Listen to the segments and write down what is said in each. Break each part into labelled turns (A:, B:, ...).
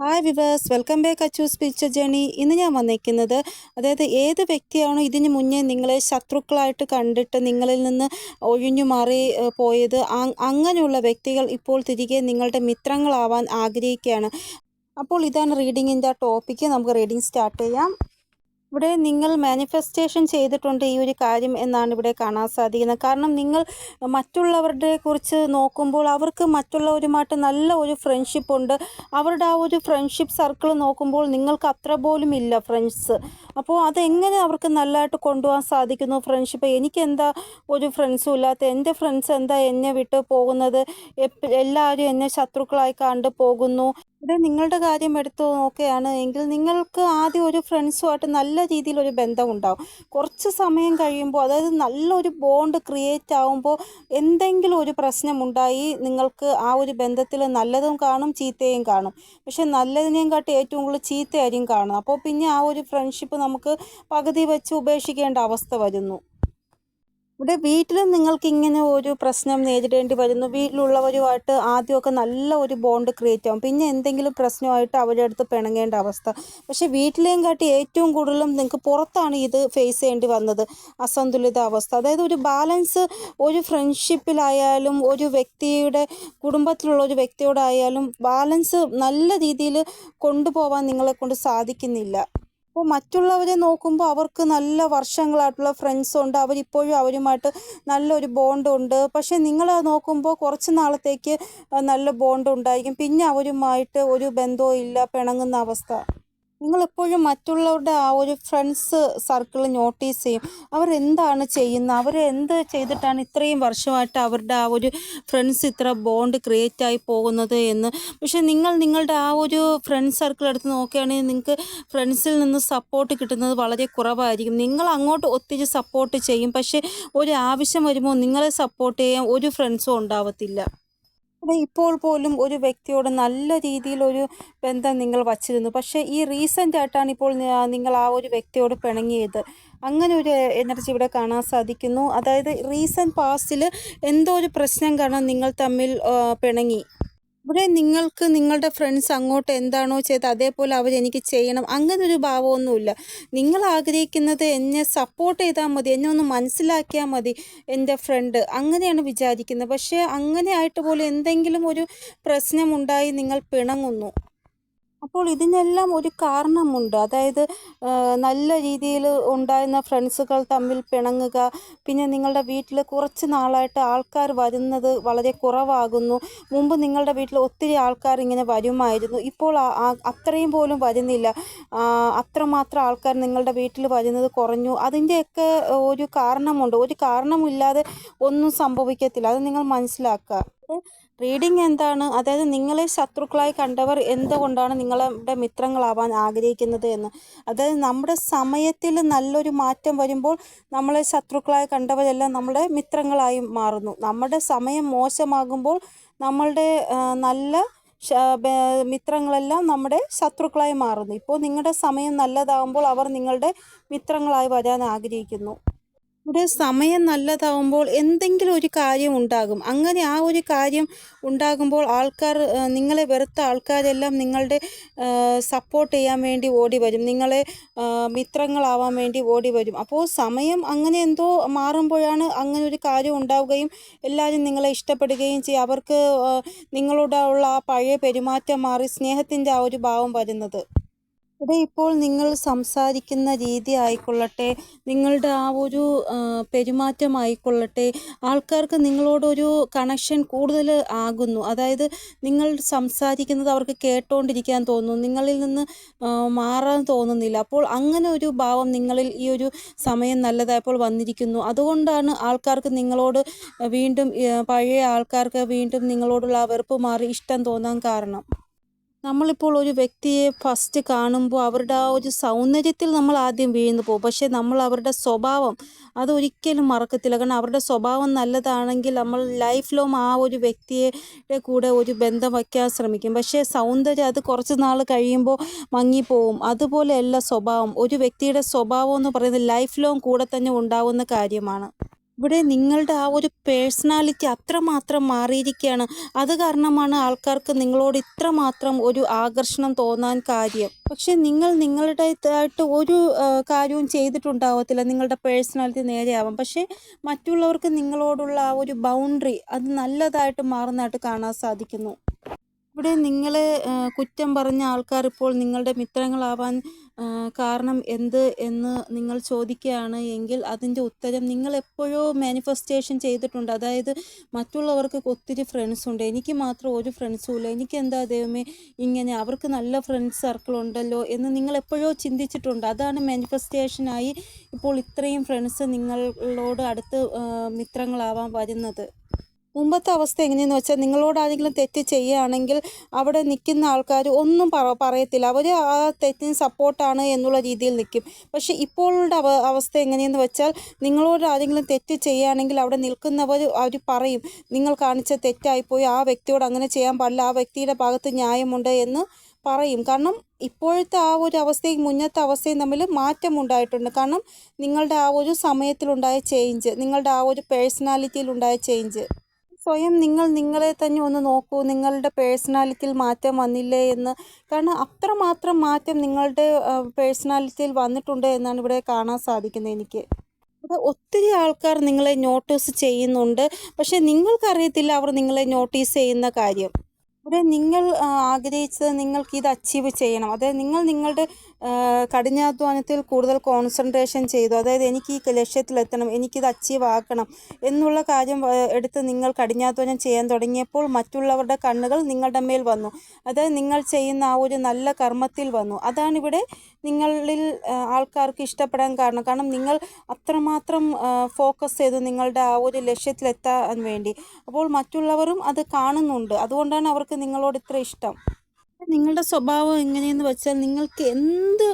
A: Hi viewers welcome back Achu's picture journey ഇന്ന് ഞാൻ വന്നിരിക്കുന്നത് അതായത് ഏത് വ്യക്തിയാണോ ഇതിന് മുന്നേ നിങ്ങളെ ശത്രുക്കളായിട്ട് കണ്ടിട്ട് നിങ്ങളിൽ നിന്ന് ഒഴിഞ്ഞു മാറി പോയത് അങ്ങനെയുള്ള വ്യക്തികൾ ഇപ്പോൾ തിരികെ നിങ്ങളുടെ മിത്രങ്ങളാവാൻ ആഗ്രഹിക്കുകയാണ്. അപ്പോൾ ഇതാണ് റീഡിങ്ങിന്റെ ടോപ്പിക്ക് നമുക്ക് റീഡിങ് സ്റ്റാർട്ട് ചെയ്യാം. ഇവിടെ നിങ്ങൾ മാനിഫെസ്റ്റേഷൻ ചെയ്തിട്ടുണ്ട് ഈ ഒരു കാര്യം എന്നാണ് ഇവിടെ കാണാൻ സാധിക്കുന്നത്. കാരണം നിങ്ങൾ മറ്റുള്ളവരുടെ കുറിച്ച് നോക്കുമ്പോൾ അവർക്ക് മറ്റുള്ളവരുമായിട്ട് നല്ല ഒരു ഫ്രണ്ട്ഷിപ്പ് ഉണ്ട്. അവരുടെ ആ ഒരു ഫ്രണ്ട്ഷിപ്പ് സർക്കിൾ നോക്കുമ്പോൾ നിങ്ങൾക്ക് അത്ര പോലും ഇല്ല ഫ്രണ്ട്സ് അപ്പോൾ അതെങ്ങനെ അവർക്ക് നല്ലതായിട്ട് കൊണ്ടുപോകാൻ സാധിക്കുന്നു ഫ്രണ്ട്ഷിപ്പ് എനിക്ക് എന്താ ഒരു ഫ്രണ്ട്സും ഇല്ലാത്ത? എന്റെ ഫ്രണ്ട്സ് എന്താ എന്നെ വിട്ട് പോകുന്നത്? എല്ലാവരും എന്നെ ശത്രുക്കളായി കണ്ട് പോകുന്നു. ഇവിടെ നിങ്ങളുടെ കാര്യം എടുത്തു നോക്കുകയാണ് എങ്കിൽ നിങ്ങൾക്ക് ആദ്യം ഒരു ഫ്രണ്ട്സുമായിട്ട് നല്ല രീതിയിൽ ഒരു ബന്ധം ഉണ്ടാവും. കുറച്ച് സമയം കഴിയുമ്പോൾ അതായത് നല്ലൊരു ബോണ്ട് ക്രിയേറ്റ് ആവുമ്പോൾ എന്തെങ്കിലും ഒരു പ്രശ്നമുണ്ടായി നിങ്ങൾക്ക് ആ ഒരു ബന്ധത്തിൽ നല്ലതും കാണും ചീത്തയും കാണും. പക്ഷെ നല്ലതിനെയും കാട്ടി ഏറ്റവും കൂടുതൽ ചീത്തയായിരിക്കും കാണും അപ്പോൾ പിന്നെ ആ ഒരു ഫ്രണ്ട്ഷിപ്പ് നമുക്ക് പകുതി വെച്ച് ഉപേക്ഷിക്കേണ്ട അവസ്ഥ വരുന്നു. ഇവിടെ വീട്ടിലും നിങ്ങൾക്ക് ഇങ്ങനെ ഒരു പ്രശ്നം നേരിടേണ്ടി വരുന്നു. വീട്ടിലുള്ളവരുമായിട്ട് ആദ്യമൊക്കെ നല്ല ഒരു ബോണ്ട് ക്രിയേറ്റ് ആവും. പിന്നെ എന്തെങ്കിലും പ്രശ്നമായിട്ട് അവരുടെ അടുത്ത് പിണങ്ങേണ്ട അവസ്ഥ. പക്ഷെ വീട്ടിലേയും കാട്ടി ഏറ്റവും കൂടുതലും നിങ്ങൾക്ക് പുറത്താണ് ഇത് ഫേസ് ചെയ്യേണ്ടി വന്നത്. അസന്തുലിത അവസ്ഥ. അതായത് ഒരു ബാലൻസ് ഒരു ഫ്രണ്ട്ഷിപ്പിലായാലും ഒരു വ്യക്തിയുടെ കുടുംബത്തിലുള്ള ഒരു വ്യക്തിയോടായാലും ബാലൻസ് നല്ല രീതിയിൽ കൊണ്ടുപോകാൻ നിങ്ങളെ കൊണ്ട് സാധിക്കുന്നില്ല. അപ്പോൾ മറ്റുള്ളവരെ നോക്കുമ്പോൾ അവർക്ക് നല്ല വർഷങ്ങളായിട്ടുള്ള ഫ്രണ്ട്സ് ഉണ്ട്. അവരിപ്പോഴും അവരുമായിട്ട് നല്ലൊരു ബോണ്ട് ഉണ്ട്. പക്ഷേ നിങ്ങൾ നോക്കുമ്പോൾ കുറച്ച് നാളത്തേക്ക് നല്ല ബോണ്ട് ഉണ്ടായിരിക്കും. പിന്നെ അവരുമായിട്ട് ഒരു ബന്ധവും ഇല്ല പിണങ്ങുന്ന അവസ്ഥ. നിങ്ങൾ എപ്പോഴും മറ്റുള്ളവരുടെ ആ ഒരു ഫ്രണ്ട്സ് സർക്കിൾ നോട്ടീസ് ചെയ്യും. അവരെന്താണ് ചെയ്യുന്നത്? അവർ എന്ത് ചെയ്തിട്ടാണ് ഇത്രയും വർഷമായിട്ട് അവരുടെ ആ ഒരു ഫ്രണ്ട്സ് ഇത്ര ബോണ്ട് ക്രിയേറ്റ് ആയി പോകുന്നത് എന്ന്? പക്ഷേ നിങ്ങൾ നിങ്ങളുടെ ആ ഒരു ഫ്രണ്ട് സർക്കിൾ എടുത്ത് നോക്കുകയാണെങ്കിൽ നിങ്ങൾക്ക് ഫ്രണ്ട്സിൽ നിന്ന് സപ്പോർട്ട് കിട്ടുന്നത് വളരെ കുറവായിരിക്കും. നിങ്ങൾ അങ്ങോട്ട് ഒത്തിരി സപ്പോർട്ട് ചെയ്യും. പക്ഷേ ഒരു ആവശ്യം വരുമ്പോൾ നിങ്ങളെ സപ്പോർട്ട് ചെയ്യാൻ ഒരു ഫ്രണ്ട്സും ഉണ്ടാവത്തില്ല. ഇപ്പോൾ പോലും ഒരു വ്യക്തിയോട് നല്ല രീതിയിൽ ഒരു ബന്ധം നിങ്ങൾ വച്ചിരുന്നു. പക്ഷേ ഈ റീസെന്റ് ആയിട്ടാണ് ഇപ്പോൾ നിങ്ങൾ ആ ഒരു വ്യക്തിയോട് പിണങ്ങിയത്. അങ്ങനെ ഒരു എനർജി ഇവിടെ കാണാൻ സാധിക്കുന്നു. അതായത് റീസെന്റ് പാസ്റ്റിൽ എന്തോ ഒരു പ്രശ്നം കാരണം നിങ്ങൾ തമ്മിൽ പിണങ്ങി. ഇവിടെ നിങ്ങൾക്ക് നിങ്ങളുടെ ഫ്രണ്ട്സ് അങ്ങോട്ട് എന്താണോ ചെയ്ത് അതേപോലെ അവരെനിക്ക് ചെയ്യണം അങ്ങനെ ഒരു ഭാവമൊന്നുമില്ല. നിങ്ങൾ ആഗ്രഹിക്കുന്നത് എന്നെ സപ്പോർട്ട് ചെയ്താൽ മതി എന്നെ ഒന്ന് മനസ്സിലാക്കിയാൽ മതി എന്റെ ഫ്രണ്ട് അങ്ങനെയാണ് വിചാരിക്കുന്നത്. പക്ഷേ അങ്ങനെ ആയിട്ട് പോലും എന്തെങ്കിലും ഒരു പ്രശ്നമുണ്ടായി നിങ്ങൾ പിണങ്ങുന്നു. അപ്പോൾ ഇതിനെല്ലാം ഒരു കാരണമുണ്ട്. അതായത് നല്ല രീതിയിൽ ഉണ്ടായിരുന്ന ഫ്രണ്ട്സുകൾ തമ്മിൽ പിണങ്ങുക പിന്നെ നിങ്ങളുടെ വീട്ടിൽ കുറച്ച് നാളായിട്ട് ആൾക്കാർ വരുന്നത് വളരെ കുറവാകുന്നു. മുമ്പ് നിങ്ങളുടെ വീട്ടിൽ ഒത്തിരി ആൾക്കാർ ഇങ്ങനെ വരുമായിരുന്നു. ഇപ്പോൾ അത്രയും പോലും വരുന്നില്ല. അത്രമാത്രം ആൾക്കാർ നിങ്ങളുടെ വീട്ടിൽ വരുന്നത് കുറഞ്ഞു. അതിന്റെയൊക്കെ ഒരു കാരണമുണ്ട്. ഒരു കാരണമില്ലാതെ ഒന്നും സംഭവിക്കത്തില്ല. അത് നിങ്ങൾ മനസ്സിലാക്കുക. റീഡിങ് എന്താണ്? അതായത് നിങ്ങളെ ശത്രുക്കളായി കണ്ടവർ എന്തുകൊണ്ടാണ് നിങ്ങളുടെ മിത്രങ്ങളാവാൻ ആഗ്രഹിക്കുന്നത് എന്ന്? അതായത് നമ്മുടെ സമയത്തിൽ നല്ലൊരു മാറ്റം വരുമ്പോൾ നമ്മളെ ശത്രുക്കളായി കണ്ടവരെല്ലാം നമ്മുടെ മിത്രങ്ങളായി മാറുന്നു. നമ്മുടെ സമയം മോശമാകുമ്പോൾ നമ്മളുടെ നല്ല മിത്രങ്ങളെല്ലാം നമ്മുടെ ശത്രുക്കളായി മാറുന്നു. ഇപ്പോൾ നിങ്ങളുടെ സമയം നല്ലതാകുമ്പോൾ അവർ നിങ്ങളുടെ മിത്രങ്ങളായി വരാൻ ആഗ്രഹിക്കുന്നു. ഇവിടെ സമയം നല്ലതാവുമ്പോൾ എന്തെങ്കിലും ഒരു കാര്യം ഉണ്ടാകും. അങ്ങനെ ആ ഒരു കാര്യം ഉണ്ടാകുമ്പോൾ ആൾക്കാർ നിങ്ങളെ വെറുത്ത ആൾക്കാരെല്ലാം നിങ്ങളുടെ സപ്പോർട്ട് ചെയ്യാൻ വേണ്ടി ഓടി വരും. നിങ്ങളെ മിത്രങ്ങളാവാൻ വേണ്ടി ഓടി വരും. അപ്പോൾ സമയം അങ്ങനെ എന്തോ മാറുമ്പോഴാണ് അങ്ങനെ ഒരു കാര്യം ഉണ്ടാവുകയും എല്ലാവരും നിങ്ങളെ ഇഷ്ടപ്പെടുകയും ചെയ്യും. അവർക്ക് നിങ്ങളോടുള്ള ആ പഴയ പെരുമാറ്റം മാറി സ്നേഹത്തിന്റെ ആ ഒരു ഭാവം വരുന്നത്. ഇവിടെ ഇപ്പോൾ നിങ്ങൾ സംസാരിക്കുന്ന രീതി ആയിക്കൊള്ളട്ടെ നിങ്ങളുടെ ആ ഒരു പെരുമാറ്റം ആയിക്കൊള്ളട്ടെ ആൾക്കാർക്ക് നിങ്ങളോടൊരു കണക്ഷൻ കൂടുതൽ ആകുന്നു. അതായത് നിങ്ങൾ സംസാരിക്കുന്നത് അവർക്ക് കേട്ടോണ്ടിരിക്കാൻ തോന്നുന്നു നിങ്ങളിൽ നിന്ന് മാറാൻ തോന്നുന്നില്ല. അപ്പോൾ അങ്ങനെ ഒരു ഭാവം നിങ്ങളിൽ ഈ ഒരു സമയം നല്ലതായപ്പോൾ വന്നിരിക്കുന്നു. അതുകൊണ്ടാണ് ആൾക്കാർക്ക് നിങ്ങളോട് വീണ്ടും പഴയ ആൾക്കാർക്ക് വീണ്ടും നിങ്ങളോടുള്ള വെറുപ്പ് മാറി ഇഷ്ടം തോന്നാൻ കാരണം. നമ്മളിപ്പോൾ ഒരു വ്യക്തിയെ ഫസ്റ്റ് കാണുമ്പോൾ അവരുടെ ആ ഒരു സൗന്ദര്യത്തിൽ നമ്മൾ ആദ്യം വീഴുന്നു പോകും. പക്ഷേ നമ്മൾ അവരുടെ സ്വഭാവം അത് ഒരിക്കലും മറക്കത്തില്ല. കാരണം അവരുടെ സ്വഭാവം നല്ലതാണെങ്കിൽ നമ്മൾ ലൈഫ് ലോങ് ആ ഒരു വ്യക്തിയുടെ കൂടെ ഒരു ബന്ധം വയ്ക്കാൻ ശ്രമിക്കും. പക്ഷേ സൗന്ദര്യം അത് കുറച്ച് നാൾ കഴിയുമ്പോൾ മങ്ങിപ്പോവും. അതുപോലെയല്ല സ്വഭാവം. ഒരു വ്യക്തിയുടെ സ്വഭാവം എന്ന് പറയുന്നത് ലൈഫ് ലോങ് കൂടെ തന്നെ ഉണ്ടാവുന്ന കാര്യമാണ്. ഇവിടെ നിങ്ങളുടെ ആ ഒരു പേഴ്സണാലിറ്റി അത്രമാത്രം മാറിയിരിക്കുകയാണ്. അത് കാരണമാണ് ആൾക്കാർക്ക് നിങ്ങളോട് ഇത്രമാത്രം ഒരു ആകർഷണം തോന്നാൻ കാര്യം. പക്ഷെ നിങ്ങൾ നിങ്ങളുടേതായിട്ട് ഒരു കാര്യവും ചെയ്തിട്ടുണ്ടാവത്തില്ല. നിങ്ങളുടെ പേഴ്സണാലിറ്റി നേരെയാവാം. പക്ഷേ മറ്റുള്ളവർക്ക് നിങ്ങളോടുള്ള ആ ഒരു ബൗണ്ടറി അത് നല്ലതായിട്ട് മാറുന്നതായിട്ട് കാണാൻ സാധിക്കുന്നു. ഇവിടെ നിങ്ങളെ കുറ്റം പറഞ്ഞ ആൾക്കാർ ഇപ്പോൾ നിങ്ങളുടെ മിത്രങ്ങളാവാൻ കാരണം എന്ത് എന്ന് നിങ്ങൾ ചോദിക്കുകയാണ് എങ്കിൽ അതിന്റെ ഉത്തരം നിങ്ങൾ എപ്പോഴോ മാനിഫെസ്റ്റേഷൻ ചെയ്തിട്ടുണ്ട്. അതായത് മറ്റുള്ളവർക്ക് ഒത്തിരി ഫ്രണ്ട്സ് ഉണ്ട്. എനിക്ക് മാത്രം ഒരു ഫ്രണ്ട്സും ഇല്ല. എനിക്ക് എന്താ ദൈവമേ ഇങ്ങനെ അവർക്ക് നല്ല ഫ്രണ്ട്സ് സർക്കിൾ ഉണ്ടല്ലോ എന്ന് നിങ്ങൾ എപ്പോഴോ ചിന്തിച്ചിട്ടുണ്ട്. അതാണ് മാനിഫെസ്റ്റേഷനായി ഇപ്പോൾ ഇത്രയും ഫ്രണ്ട്സ് നിങ്ങളോട് അടുത്ത് മിത്രങ്ങളാവാൻ വരുന്നത്. മുമ്പത്തെ അവസ്ഥ എങ്ങനെയെന്ന് വെച്ചാൽ നിങ്ങളോട് ആരെങ്കിലും തെറ്റ് ചെയ്യുകയാണെങ്കിൽ അവിടെ നിൽക്കുന്ന ആൾക്കാർ ഒന്നും പറ പറയത്തില്ല. അവർ ആ തെറ്റിന് സപ്പോർട്ടാണ് എന്നുള്ള രീതിയിൽ നിൽക്കും. പക്ഷേ ഇപ്പോഴുള്ള അവ അവസ്ഥ എങ്ങനെയെന്ന് വെച്ചാൽ നിങ്ങളോട് ആരെങ്കിലും തെറ്റ് ചെയ്യുകയാണെങ്കിൽ അവിടെ നിൽക്കുന്നവർ അവർ പറയും നിങ്ങൾ കാണിച്ച തെറ്റായിപ്പോയി. ആ വ്യക്തിയോട് അങ്ങനെ ചെയ്യാൻ പാടില്ല. ആ വ്യക്തിയുടെ ഭാഗത്ത് ന്യായമുണ്ട് എന്ന് പറയും. കാരണം ഇപ്പോഴത്തെ ആ ഒരു അവസ്ഥയും മുന്നത്തെ അവസ്ഥയും തമ്മിൽ മാറ്റമുണ്ടായിട്ടുണ്ട് കാരണം നിങ്ങളുടെ ആ ഒരു സമയത്തിലുണ്ടായ ചേഞ്ച് നിങ്ങളുടെ ആ ഒരു പേഴ്സണാലിറ്റിയിലുണ്ടായ ചേഞ്ച് സ്വയം നിങ്ങൾ നിങ്ങളെ തന്നെ ഒന്ന് നോക്കൂ. നിങ്ങളുടെ പേഴ്സണാലിറ്റിയിൽ മാറ്റം വന്നില്ലേ എന്ന്. കാരണം അത്രമാത്രം മാറ്റം നിങ്ങളുടെ പേഴ്സണാലിറ്റിയിൽ വന്നിട്ടുണ്ട് എന്നാണ് ഇവിടെ കാണാൻ സാധിക്കുന്നത് എനിക്ക്. ഇവിടെ ഒത്തിരി ആൾക്കാർ നിങ്ങളെ നോട്ടീസ് ചെയ്യുന്നുണ്ട്. പക്ഷേ നിങ്ങൾക്കറിയത്തില്ല അവർ നിങ്ങളെ നോട്ടീസ് ചെയ്യുന്ന കാര്യം. ഇവിടെ നിങ്ങൾ ആഗ്രഹിച്ചത് നിങ്ങൾക്ക് ഇത് അച്ചീവ് ചെയ്യണം. അതായത് നിങ്ങൾ നിങ്ങളുടെ കഠിനാധ്വാനത്തിൽ കൂടുതൽ കോൺസെൻട്രേഷൻ ചെയ്തു. അതായത് എനിക്ക് ഈ ലക്ഷ്യത്തിലെത്തണം എനിക്കിത് അച്ചീവ് ആക്കണം എന്നുള്ള കാര്യം എടുത്ത് നിങ്ങൾ കഠിനാധ്വാനം ചെയ്യാൻ തുടങ്ങിയപ്പോൾ മറ്റുള്ളവരുടെ കണ്ണുകൾ നിങ്ങളുടെ മേൽ വന്നു. അതായത് നിങ്ങൾ ചെയ്യുന്ന ആ ഒരു നല്ല കർമ്മത്തിൽ വന്നു. അതാണിവിടെ നിങ്ങളിൽ ആൾക്കാർക്ക് ഇഷ്ടപ്പെടാൻ കാരണം. കാരണം നിങ്ങൾ അത്രമാത്രം ഫോക്കസ് ചെയ്തു നിങ്ങളുടെ ആ ഒരു ലക്ഷ്യത്തിലെത്താൻ വേണ്ടി. അപ്പോൾ മറ്റുള്ളവരും അത് കാണുന്നുണ്ട്. അതുകൊണ്ടാണ് അവർക്ക് നിങ്ങളോട് ഇത്ര ഇഷ്ടം. നിങ്ങളുടെ സ്വഭാവം എങ്ങനെയെന്ന് വെച്ചാൽ നിങ്ങൾക്ക് എന്ത്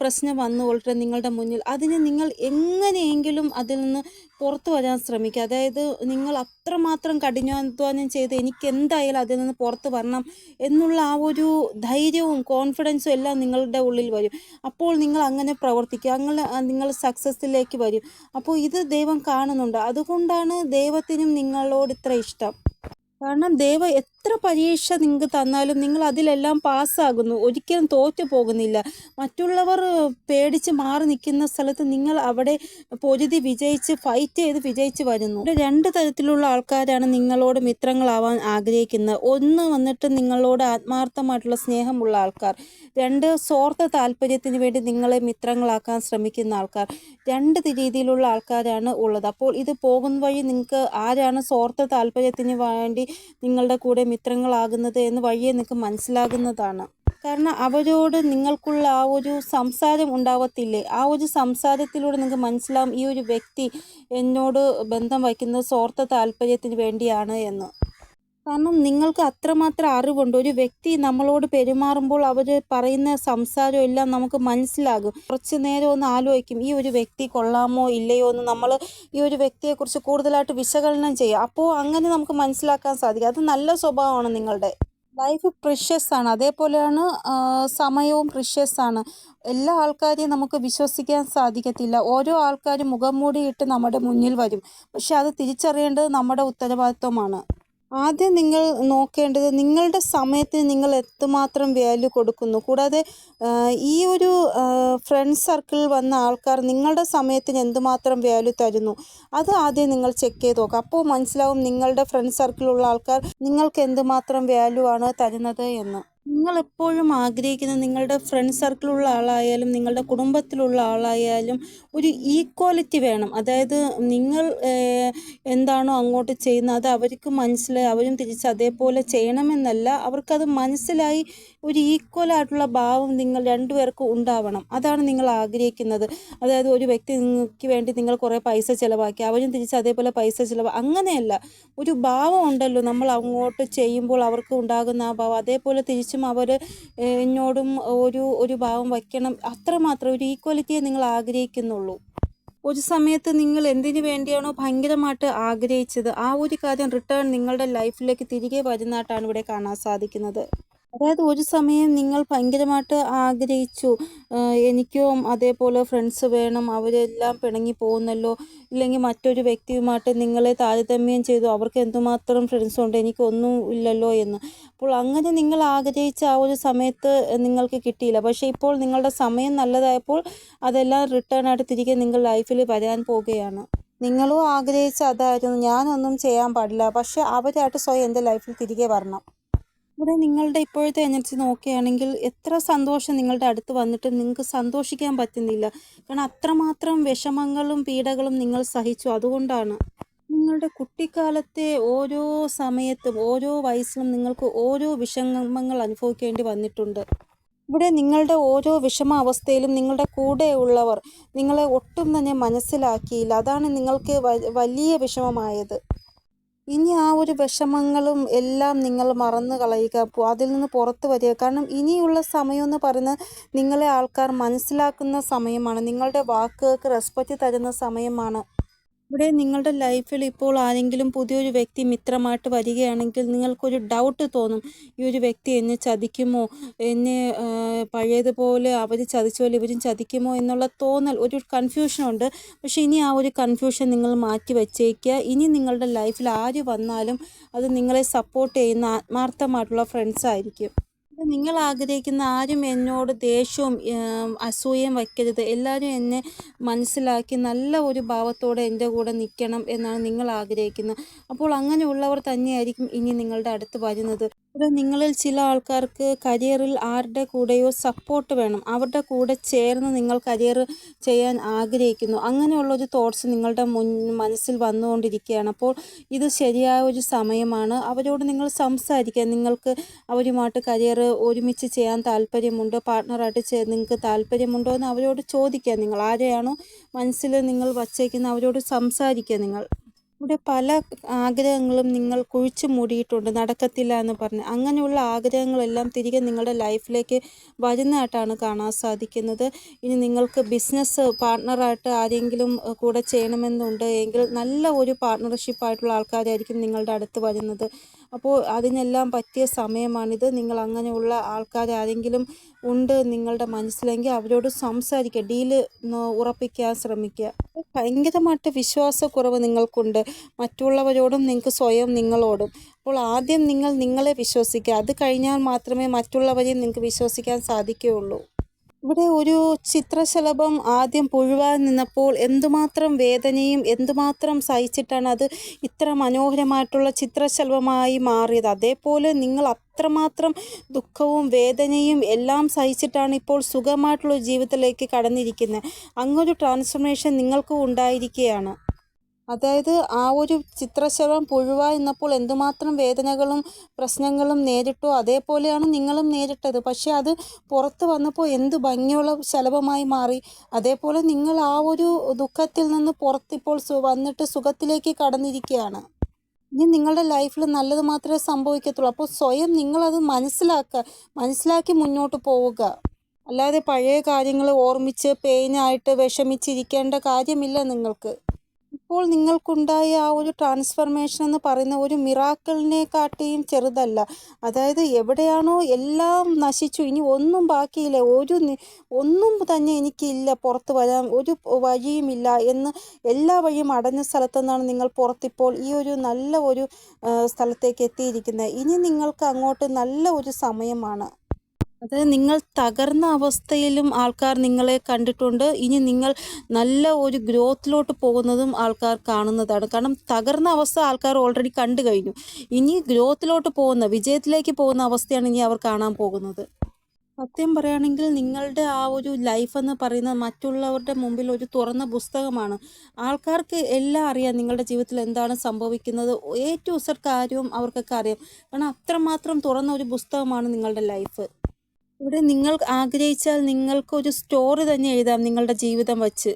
A: പ്രശ്നം വന്നു കൊള്ളട്ടെ നിങ്ങളുടെ മുന്നിൽ അതിന് നിങ്ങൾ എങ്ങനെയെങ്കിലും അതിൽ നിന്ന് പുറത്തു വരാൻ ശ്രമിക്കുക. അതായത് നിങ്ങൾ അത്രമാത്രം കഠിനാധ്വാനം ചെയ്ത് എനിക്ക് എന്തായാലും അതിൽ നിന്ന് പുറത്ത് വരണം എന്നുള്ള ആ ഒരു ധൈര്യവും കോൺഫിഡൻസും എല്ലാം നിങ്ങളുടെ ഉള്ളിൽ വരും. അപ്പോൾ നിങ്ങൾ അങ്ങനെ പ്രവർത്തിക്കുക. അങ്ങനെ നിങ്ങൾ സക്സസ്സിലേക്ക് വരും. അപ്പോൾ ഇത് ദൈവം കാണുന്നുണ്ട്. അതുകൊണ്ടാണ് ദൈവത്തിനും നിങ്ങളോട് ഇത്ര ഇഷ്ടം. കാരണം ദൈവം എത്ര പരീക്ഷ നിങ്ങൾക്ക് തന്നാലും നിങ്ങൾ അതിലെല്ലാം പാസ്സാകുന്നു. ഒരിക്കലും തോറ്റു പോകുന്നില്ല. മറ്റുള്ളവർ പേടിച്ച് മാറി നിൽക്കുന്ന സ്ഥലത്ത് നിങ്ങൾ അവിടെ പൊരുതി വിജയിച്ച് ഫൈറ്റ് ചെയ്ത് വിജയിച്ച് വരുന്നു. രണ്ട് തരത്തിലുള്ള ആൾക്കാരാണ് നിങ്ങളോട് മിത്രങ്ങളാവാൻ ആഗ്രഹിക്കുന്നത്. ഒന്ന് വന്നിട്ട് നിങ്ങളോട് ആത്മാർത്ഥമായിട്ടുള്ള സ്നേഹമുള്ള ആൾക്കാർ. രണ്ട് സ്വാർത്ഥ താല്പര്യത്തിന് വേണ്ടി നിങ്ങളെ മിത്രങ്ങളാക്കാൻ ശ്രമിക്കുന്ന ആൾക്കാർ. രണ്ട് രീതിയിലുള്ള ആൾക്കാരാണ് ഉള്ളത്. അപ്പോൾ ഇത് പോകുന്ന വഴി നിങ്ങൾക്ക് ആരാണ് സ്വാർത്ഥ താല്പര്യത്തിന് വേണ്ടി നിങ്ങളുടെ കൂടെ മിത്രങ്ങളാകുന്നത് എന്ന് വഴിയെ നിങ്ങൾക്ക് മനസ്സിലാകുന്നതാണ്. കാരണം അവരോട് നിങ്ങൾക്കുള്ള ആ ഒരു സംസാരം ഉണ്ടാവത്തില്ലേ? ആ ഒരു സംസാരത്തിലൂടെ നിങ്ങൾക്ക് മനസ്സിലാവും ഈ ഒരു വ്യക്തി എന്നോട് ബന്ധം വയ്ക്കുന്നത് സ്വാർത്ഥ താല്പര്യത്തിന് വേണ്ടിയാണ് എന്ന്. കാരണം നിങ്ങൾക്ക് അത്രമാത്രം അറിവുണ്ട്. ഒരു വ്യക്തി നമ്മളോട് പെരുമാറുമ്പോൾ അവർ പറയുന്ന സംസാരം എല്ലാം നമുക്ക് മനസ്സിലാകും. കുറച്ച് നേരം ഒന്ന് ആലോചിക്കും ഈ ഒരു വ്യക്തി കൊള്ളാമോ ഇല്ലയോ എന്ന് നമ്മൾ ഈ ഒരു വ്യക്തിയെക്കുറിച്ച് കൂടുതലായിട്ട് വിശകലനം ചെയ്യുക. അപ്പോൾ അങ്ങനെ നമുക്ക് മനസ്സിലാക്കാൻ സാധിക്കും. അത് നല്ല സ്വഭാവമാണ് നിങ്ങളുടെ. ലൈഫ് പ്രിഷ്യസ് ആണ്. അതേപോലെയാണ് സമയവും പ്രിഷ്യസ് ആണ്. എല്ലാ ആൾക്കാരെയും നമുക്ക് വിശ്വസിക്കാൻ സാധിക്കത്തില്ല. ഓരോ ആൾക്കാരും മുഖം മൂടിയിട്ട് നമ്മുടെ മുന്നിൽ വരും. പക്ഷെ അത് തിരിച്ചറിയേണ്ടത് നമ്മുടെ ഉത്തരവാദിത്വമാണ്. ആദ്യം നിങ്ങൾ നോക്കേണ്ടത് നിങ്ങളുടെ സമയത്തിന് നിങ്ങൾ എത്രമാത്രം വാല്യൂ കൊടുക്കുന്നു. കൂടാതെ ഈ ഒരു ഫ്രണ്ട് സർക്കിളിൽ വന്ന ആൾക്കാർ നിങ്ങളുടെ സമയത്തിന് എന്തുമാത്രം വാല്യൂ തരുന്നു? അത് ആദ്യം നിങ്ങൾ ചെക്ക് ചെയ്ത് നോക്കുക. അപ്പോൾ മനസ്സിലാവും നിങ്ങളുടെ ഫ്രണ്ട് സർക്കിളിലുള്ള ആൾക്കാർ നിങ്ങൾക്ക് എന്തുമാത്രം വാല്യൂ ആണ് തരുന്നത് എന്ന്. നിങ്ങൾ എപ്പോഴും ആഗ്രഹിക്കുന്ന നിങ്ങളുടെ ഫ്രണ്ട് സർക്കിളുള്ള ആളായാലും നിങ്ങളുടെ കുടുംബത്തിലുള്ള ആളായാലും ഒരു ഈക്വാലിറ്റി വേണം. അതായത് നിങ്ങൾ എന്താണോ അങ്ങോട്ട് ചെയ്യുന്നത് അത് അവർക്ക് മനസ്സിലായി അവരും തിരിച്ച് അതേപോലെ ചെയ്യണമെന്നല്ല. അവർക്കത് മനസ്സിലായി ഒരു ഈക്വൽ ആയിട്ടുള്ള ഭാവം നിങ്ങൾ രണ്ടുപേർക്കും ഉണ്ടാവണം. അതാണ് നിങ്ങൾ ആഗ്രഹിക്കുന്നത്. അതായത് ഒരു വ്യക്തി നിങ്ങൾക്ക് വേണ്ടി നിങ്ങൾ കുറേ പൈസ ചിലവാക്കി അവരും തിരിച്ച് അതേപോലെ പൈസ ചിലവാക്കി അങ്ങനെയല്ല. ഒരു ഭാവം ഉണ്ടല്ലോ നമ്മൾ അങ്ങോട്ട് ചെയ്യുമ്പോൾ അവർക്ക് ഉണ്ടാകുന്ന ആ ഭാവം. അതേപോലെ തിരിച്ചും അവർ എന്നോടും ഒരു ഒരു ഭാവം വയ്ക്കണം. അത്രമാത്രം ഒരു ഈക്വാലിറ്റിയെ നിങ്ങൾ ആഗ്രഹിക്കുന്നുള്ളൂ. ഒരു സമയത്ത് നിങ്ങൾ എന്തിനു വേണ്ടിയാണോ ഭയങ്കരമായിട്ട് ആഗ്രഹിച്ചത് ആ ഒരു കാര്യം റിട്ടേൺ നിങ്ങളുടെ ലൈഫിലേക്ക് തിരികെ വരുന്നതായിട്ടാണ് ഇവിടെ കാണാൻ സാധിക്കുന്നത്. അതായത് ഒരു സമയം നിങ്ങൾ ഭയങ്കരമായിട്ട് ആഗ്രഹിച്ചു എനിക്കും അതേപോലെ ഫ്രണ്ട്സ് വേണം അവരെല്ലാം പിണങ്ങി പോകുന്നല്ലോ ഇല്ലെങ്കിൽ മറ്റൊരു വ്യക്തിയുമായിട്ട് നിങ്ങളെ താരതമ്യം ചെയ്തു അവർക്ക് എന്തുമാത്രം ഫ്രണ്ട്സ് ഉണ്ട് എനിക്കൊന്നും ഇല്ലല്ലോ എന്ന്. അപ്പോൾ അങ്ങനെ നിങ്ങൾ ആഗ്രഹിച്ച ആ ഒരു സമയത്ത് നിങ്ങൾക്ക് കിട്ടിയില്ല. പക്ഷേ ഇപ്പോൾ നിങ്ങളുടെ സമയം നല്ലതായപ്പോൾ അതെല്ലാം റിട്ടേൺ ആയിട്ട് തിരികെ നിങ്ങൾ ലൈഫിൽ വരാൻ പോവുകയാണ്. നിങ്ങളും ആഗ്രഹിച്ച അതായിരുന്നു. ഞാനൊന്നും ചെയ്യാൻ പാടില്ല. പക്ഷേ അവരായിട്ട് സ്വയം എന്റെ ലൈഫിൽ തിരികെ വരണം. ഇവിടെ നിങ്ങളുടെ ഇപ്പോഴത്തെ എനർജി നോക്കുകയാണെങ്കിൽ എത്ര സന്തോഷം നിങ്ങളുടെ അടുത്ത് വന്നിട്ടും നിങ്ങൾക്ക് സന്തോഷിക്കാൻ പറ്റുന്നില്ല. കാരണം അത്രമാത്രം വിഷമങ്ങളും പീഡകളും നിങ്ങൾ സഹിച്ചു. അതുകൊണ്ടാണ് നിങ്ങളുടെ കുട്ടിക്കാലത്തെ ഓരോ സമയത്തും ഓരോ വയസ്സിലും നിങ്ങൾക്ക് ഓരോ വിഷമങ്ങൾ അനുഭവിക്കേണ്ടി വന്നിട്ടുണ്ട്. ഇവിടെ നിങ്ങളുടെ ഓരോ വിഷമ അവസ്ഥയിലും നിങ്ങളുടെ കൂടെയുള്ളവർ നിങ്ങളെ ഒട്ടും തന്നെ മനസ്സിലാക്കിയില്ല. അതാണ് നിങ്ങൾക്ക് വലിയ വിഷമമായത്. ഇനി ആ ഒരു വിഷമങ്ങളും എല്ലാം നിങ്ങൾ മറന്നു കളയുക. അതിൽ നിന്ന് പുറത്തു വരിക. കാരണം ഇനിയുള്ള സമയമെന്ന് പറയുന്നത് നിങ്ങളെ ആൾക്കാർ മനസ്സിലാക്കുന്ന സമയമാണ്. നിങ്ങളുടെ വാക്കുകൾക്ക് റെസ്പെക്റ്റ് തരുന്ന സമയമാണ്. ഇവിടെ നിങ്ങളുടെ ലൈഫിൽ ഇപ്പോൾ ആരെങ്കിലും പുതിയൊരു വ്യക്തി മിത്രമായിട്ട് വരികയാണെങ്കിൽ നിങ്ങൾക്കൊരു ഡൗട്ട് തോന്നും. ഈ ഒരു വ്യക്തി എന്നെ ചതിക്കുമോ? എന്നെ പഴയതുപോലെ അവർ ചതിച്ച പോലെ ഇവരും ചതിക്കുമോ എന്നുള്ള തോന്നൽ ഒരു കൺഫ്യൂഷനുണ്ട് പക്ഷേ ഇനി ആ ഒരു കൺഫ്യൂഷൻ നിങ്ങൾ മാറ്റി വെച്ചേക്കുക. ഇനി നിങ്ങളുടെ ലൈഫിൽ ആര് വന്നാലും അത് നിങ്ങളെ സപ്പോർട്ട് ചെയ്യുന്ന ആത്മാർത്ഥമായിട്ടുള്ള ഫ്രണ്ട്സ് ആയിരിക്കും. നിങ്ങൾ ആഗ്രഹിക്കുന്ന ആരും എന്നോട് ദേഷ്യവും അസൂയയും വയ്ക്കരുത്. എല്ലാവരും എന്നെ മനസ്സിലാക്കി നല്ല ഒരു ഭാവത്തോടെ എന്റെ കൂടെ നിൽക്കണം എന്നാണ് നിങ്ങൾ ആഗ്രഹിക്കുന്നത്. അപ്പോൾ അങ്ങനെയുള്ളവർ തന്നെയായിരിക്കും ഇനി നിങ്ങളുടെ അടുത്ത് വരുന്നത്. ഇവിടെ നിങ്ങളിൽ ചില ആൾക്കാർക്ക് കരിയറിൽ ആരുടെ കൂടെയോ സപ്പോർട്ട് വേണം. അവരുടെ കൂടെ ചേർന്ന് നിങ്ങൾ കരിയർ ചെയ്യാൻ ആഗ്രഹിക്കുന്നു. അങ്ങനെയുള്ളൊരു തോട്ട്സ് നിങ്ങളുടെ മുൻ മനസ്സിൽ വന്നുകൊണ്ടിരിക്കുകയാണ്. അപ്പോൾ ഇത് ശരിയായ ഒരു സമയമാണ്. അവരോട് നിങ്ങൾ സംസാരിക്കുക. നിങ്ങൾക്ക് അവരുമായിട്ട് കരിയർ ഒരുമിച്ച് ചെയ്യാൻ താല്പര്യമുണ്ട്? പാർട്ട്ണറായിട്ട് ചേ നിങ്ങൾക്ക് താല്പര്യമുണ്ടോ എന്ന് അവരോട് ചോദിക്കുക. നിങ്ങൾ ആരെയാണോ മനസ്സിൽ നിങ്ങൾ വച്ചേക്കുന്ന അവരോട് സംസാരിക്കുക നിങ്ങൾ. ഇവിടെ പല ആഗ്രഹങ്ങളും നിങ്ങൾ കുഴിച്ചു മൂടിയിട്ടുണ്ട് നടക്കത്തില്ല എന്ന് പറഞ്ഞ്. അങ്ങനെയുള്ള ആഗ്രഹങ്ങളെല്ലാം തിരികെ നിങ്ങളുടെ ലൈഫിലേക്ക് വരുന്നതായിട്ടാണ് കാണാൻ സാധിക്കുന്നത്. ഇനി നിങ്ങൾക്ക് ബിസിനസ് പാർട്ട്ണറായിട്ട് ആരെങ്കിലും കൂടെ ചെയ്യണമെന്നുണ്ട് എങ്കിൽ നല്ല ഒരു പാർട്ട്ണർഷിപ്പായിട്ടുള്ള ആൾക്കാരായിരിക്കും നിങ്ങളുടെ അടുത്ത് വരുന്നത്. അപ്പോൾ അതിനെല്ലാം പറ്റിയ സമയമാണിത്. നിങ്ങൾ അങ്ങനെയുള്ള ആൾക്കാർ ആരെങ്കിലും ഉണ്ട് നിങ്ങളുടെ മനസ്സിലെങ്കിൽ അവരോട് സംസാരിക്കുക ഡീൽ ഉറപ്പിക്കാൻ ശ്രമിക്കുക. ഭയങ്കരമായിട്ട് വിശ്വാസക്കുറവ് നിങ്ങൾക്കുണ്ട്. മറ്റുള്ളവരോടും നിങ്ങൾക്ക് സ്വയം നിങ്ങളോടും. അപ്പോൾ ആദ്യം നിങ്ങൾ നിങ്ങളെ വിശ്വസിക്കുക. അത് കഴിഞ്ഞാൽ മാത്രമേ മറ്റുള്ളവരെയും നിങ്ങൾക്ക് വിശ്വസിക്കാൻ സാധിക്കുകയുള്ളൂ. ഇവിടെ ഒരു ചിത്രശലഭം ആദ്യം പുഴുവാൻ നിന്നപ്പോൾ എന്തുമാത്രം വേദനയും എന്തുമാത്രം സഹിച്ചിട്ടാണ് അത് ഇത്ര മനോഹരമായിട്ടുള്ള ചിത്രശലഭമായി മാറിയത്? അതേപോലെ നിങ്ങൾ അത്രമാത്രം ദുഃഖവും വേദനയും എല്ലാം സഹിച്ചിട്ടാണ് ഇപ്പോൾ സുഖമായിട്ടുള്ള ജീവിതത്തിലേക്ക് കടന്നിരിക്കുന്നത്. അങ്ങൊരു ട്രാൻസ്ഫർമേഷൻ നിങ്ങൾക്കും ഉണ്ടായിരിക്കുകയാണ്. അതായത് ആ ഒരു ചിത്രശലഭം പുഴുവായെന്നപ്പോൾ എന്തുമാത്രം വേദനകളും പ്രശ്നങ്ങളും നേരിട്ടോ അതേപോലെയാണ് നിങ്ങളും നേരിട്ടത്. പക്ഷേ അത് പുറത്ത് വന്നപ്പോൾ എന്ത് ഭംഗിയുള്ള ശലഭമായി മാറി. അതേപോലെ നിങ്ങൾ ആ ഒരു ദുഃഖത്തിൽ നിന്ന് പുറത്തിപ്പോൾ വന്നിട്ട് സുഖത്തിലേക്ക് കടന്നിരിക്കുകയാണ്. ഇനി നിങ്ങളുടെ ലൈഫിൽ നല്ലത് മാത്രമേ സംഭവിക്കത്തുള്ളൂ. അപ്പോൾ സ്വയം നിങ്ങളത് മനസ്സിലാക്കുക മനസ്സിലാക്കി മുന്നോട്ട് പോവുക. അല്ലാതെ പഴയ കാര്യങ്ങൾ ഓർമ്മിച്ച് പെയിനായിട്ട് വിഷമിച്ചിരിക്കേണ്ട കാര്യമില്ല നിങ്ങൾക്ക്. ഇപ്പോൾ നിങ്ങൾക്കുണ്ടായ ആ ഒരു ട്രാൻസ്ഫർമേഷൻ എന്ന് പറയുന്ന ഒരു കാട്ടിയും ചെറുതല്ല. അതായത് എവിടെയാണോ എല്ലാം നശിച്ചു ഇനി ഒന്നും ബാക്കിയില്ല. ഒരു ഒന്നും തന്നെ എനിക്കില്ല പുറത്ത് വരാൻ ഒരു വഴിയുമില്ല എന്ന് എല്ലാ വഴിയും അടഞ്ഞ സ്ഥലത്തു നിന്നാണ് നിങ്ങൾ പുറത്തിപ്പോൾ ഈ ഒരു നല്ല ഒരു സ്ഥലത്തേക്ക് എത്തിയിരിക്കുന്നത്. ഇനി നിങ്ങൾക്ക് അങ്ങോട്ട് നല്ല ഒരു സമയമാണ്. അത് നിങ്ങൾ തകർന്ന അവസ്ഥയിലും ആൾക്കാർ നിങ്ങളെ കണ്ടിട്ടുണ്ട്. ഇനി നിങ്ങൾ നല്ല ഒരു ഗ്രോത്തിലോട്ട് പോകുന്നതും ആൾക്കാർ കാണുന്നതാണ്. കാരണം തകർന്ന അവസ്ഥ ആൾക്കാർ ഓൾറെഡി കണ്ടു കഴിഞ്ഞു. ഇനി ഗ്രോത്തിലോട്ട് പോകുന്ന വിജയത്തിലേക്ക് പോകുന്ന അവസ്ഥയാണ് ഇനി അവർ കാണാൻ പോകുന്നത്. സത്യം പറയുകയാണെങ്കിൽ നിങ്ങളുടെ ആ ഒരു ലൈഫ് എന്ന് പറയുന്നത് മറ്റുള്ളവരുടെ മുമ്പിൽ ഒരു തുറന്ന പുസ്തകമാണ്. ആൾക്കാർക്ക് എല്ലാം അറിയാം നിങ്ങളുടെ ജീവിതത്തിൽ എന്താണ് സംഭവിക്കുന്നത്. ഏറ്റവും ഉസർ കാര്യവും അവർക്കൊക്കെ അറിയാം. കാരണം അത്രമാത്രം തുറന്ന ഒരു പുസ്തകമാണ് നിങ്ങളുടെ ലൈഫ് ഇവിടെ നിങ്ങൾ ആഗ്രഹിച്ചാൽ നിങ്ങൾക്ക് ഒരു സ്റ്റോറി തന്നെ എഴുതാം നിങ്ങളുടെ ജീവിതം വച്ച്.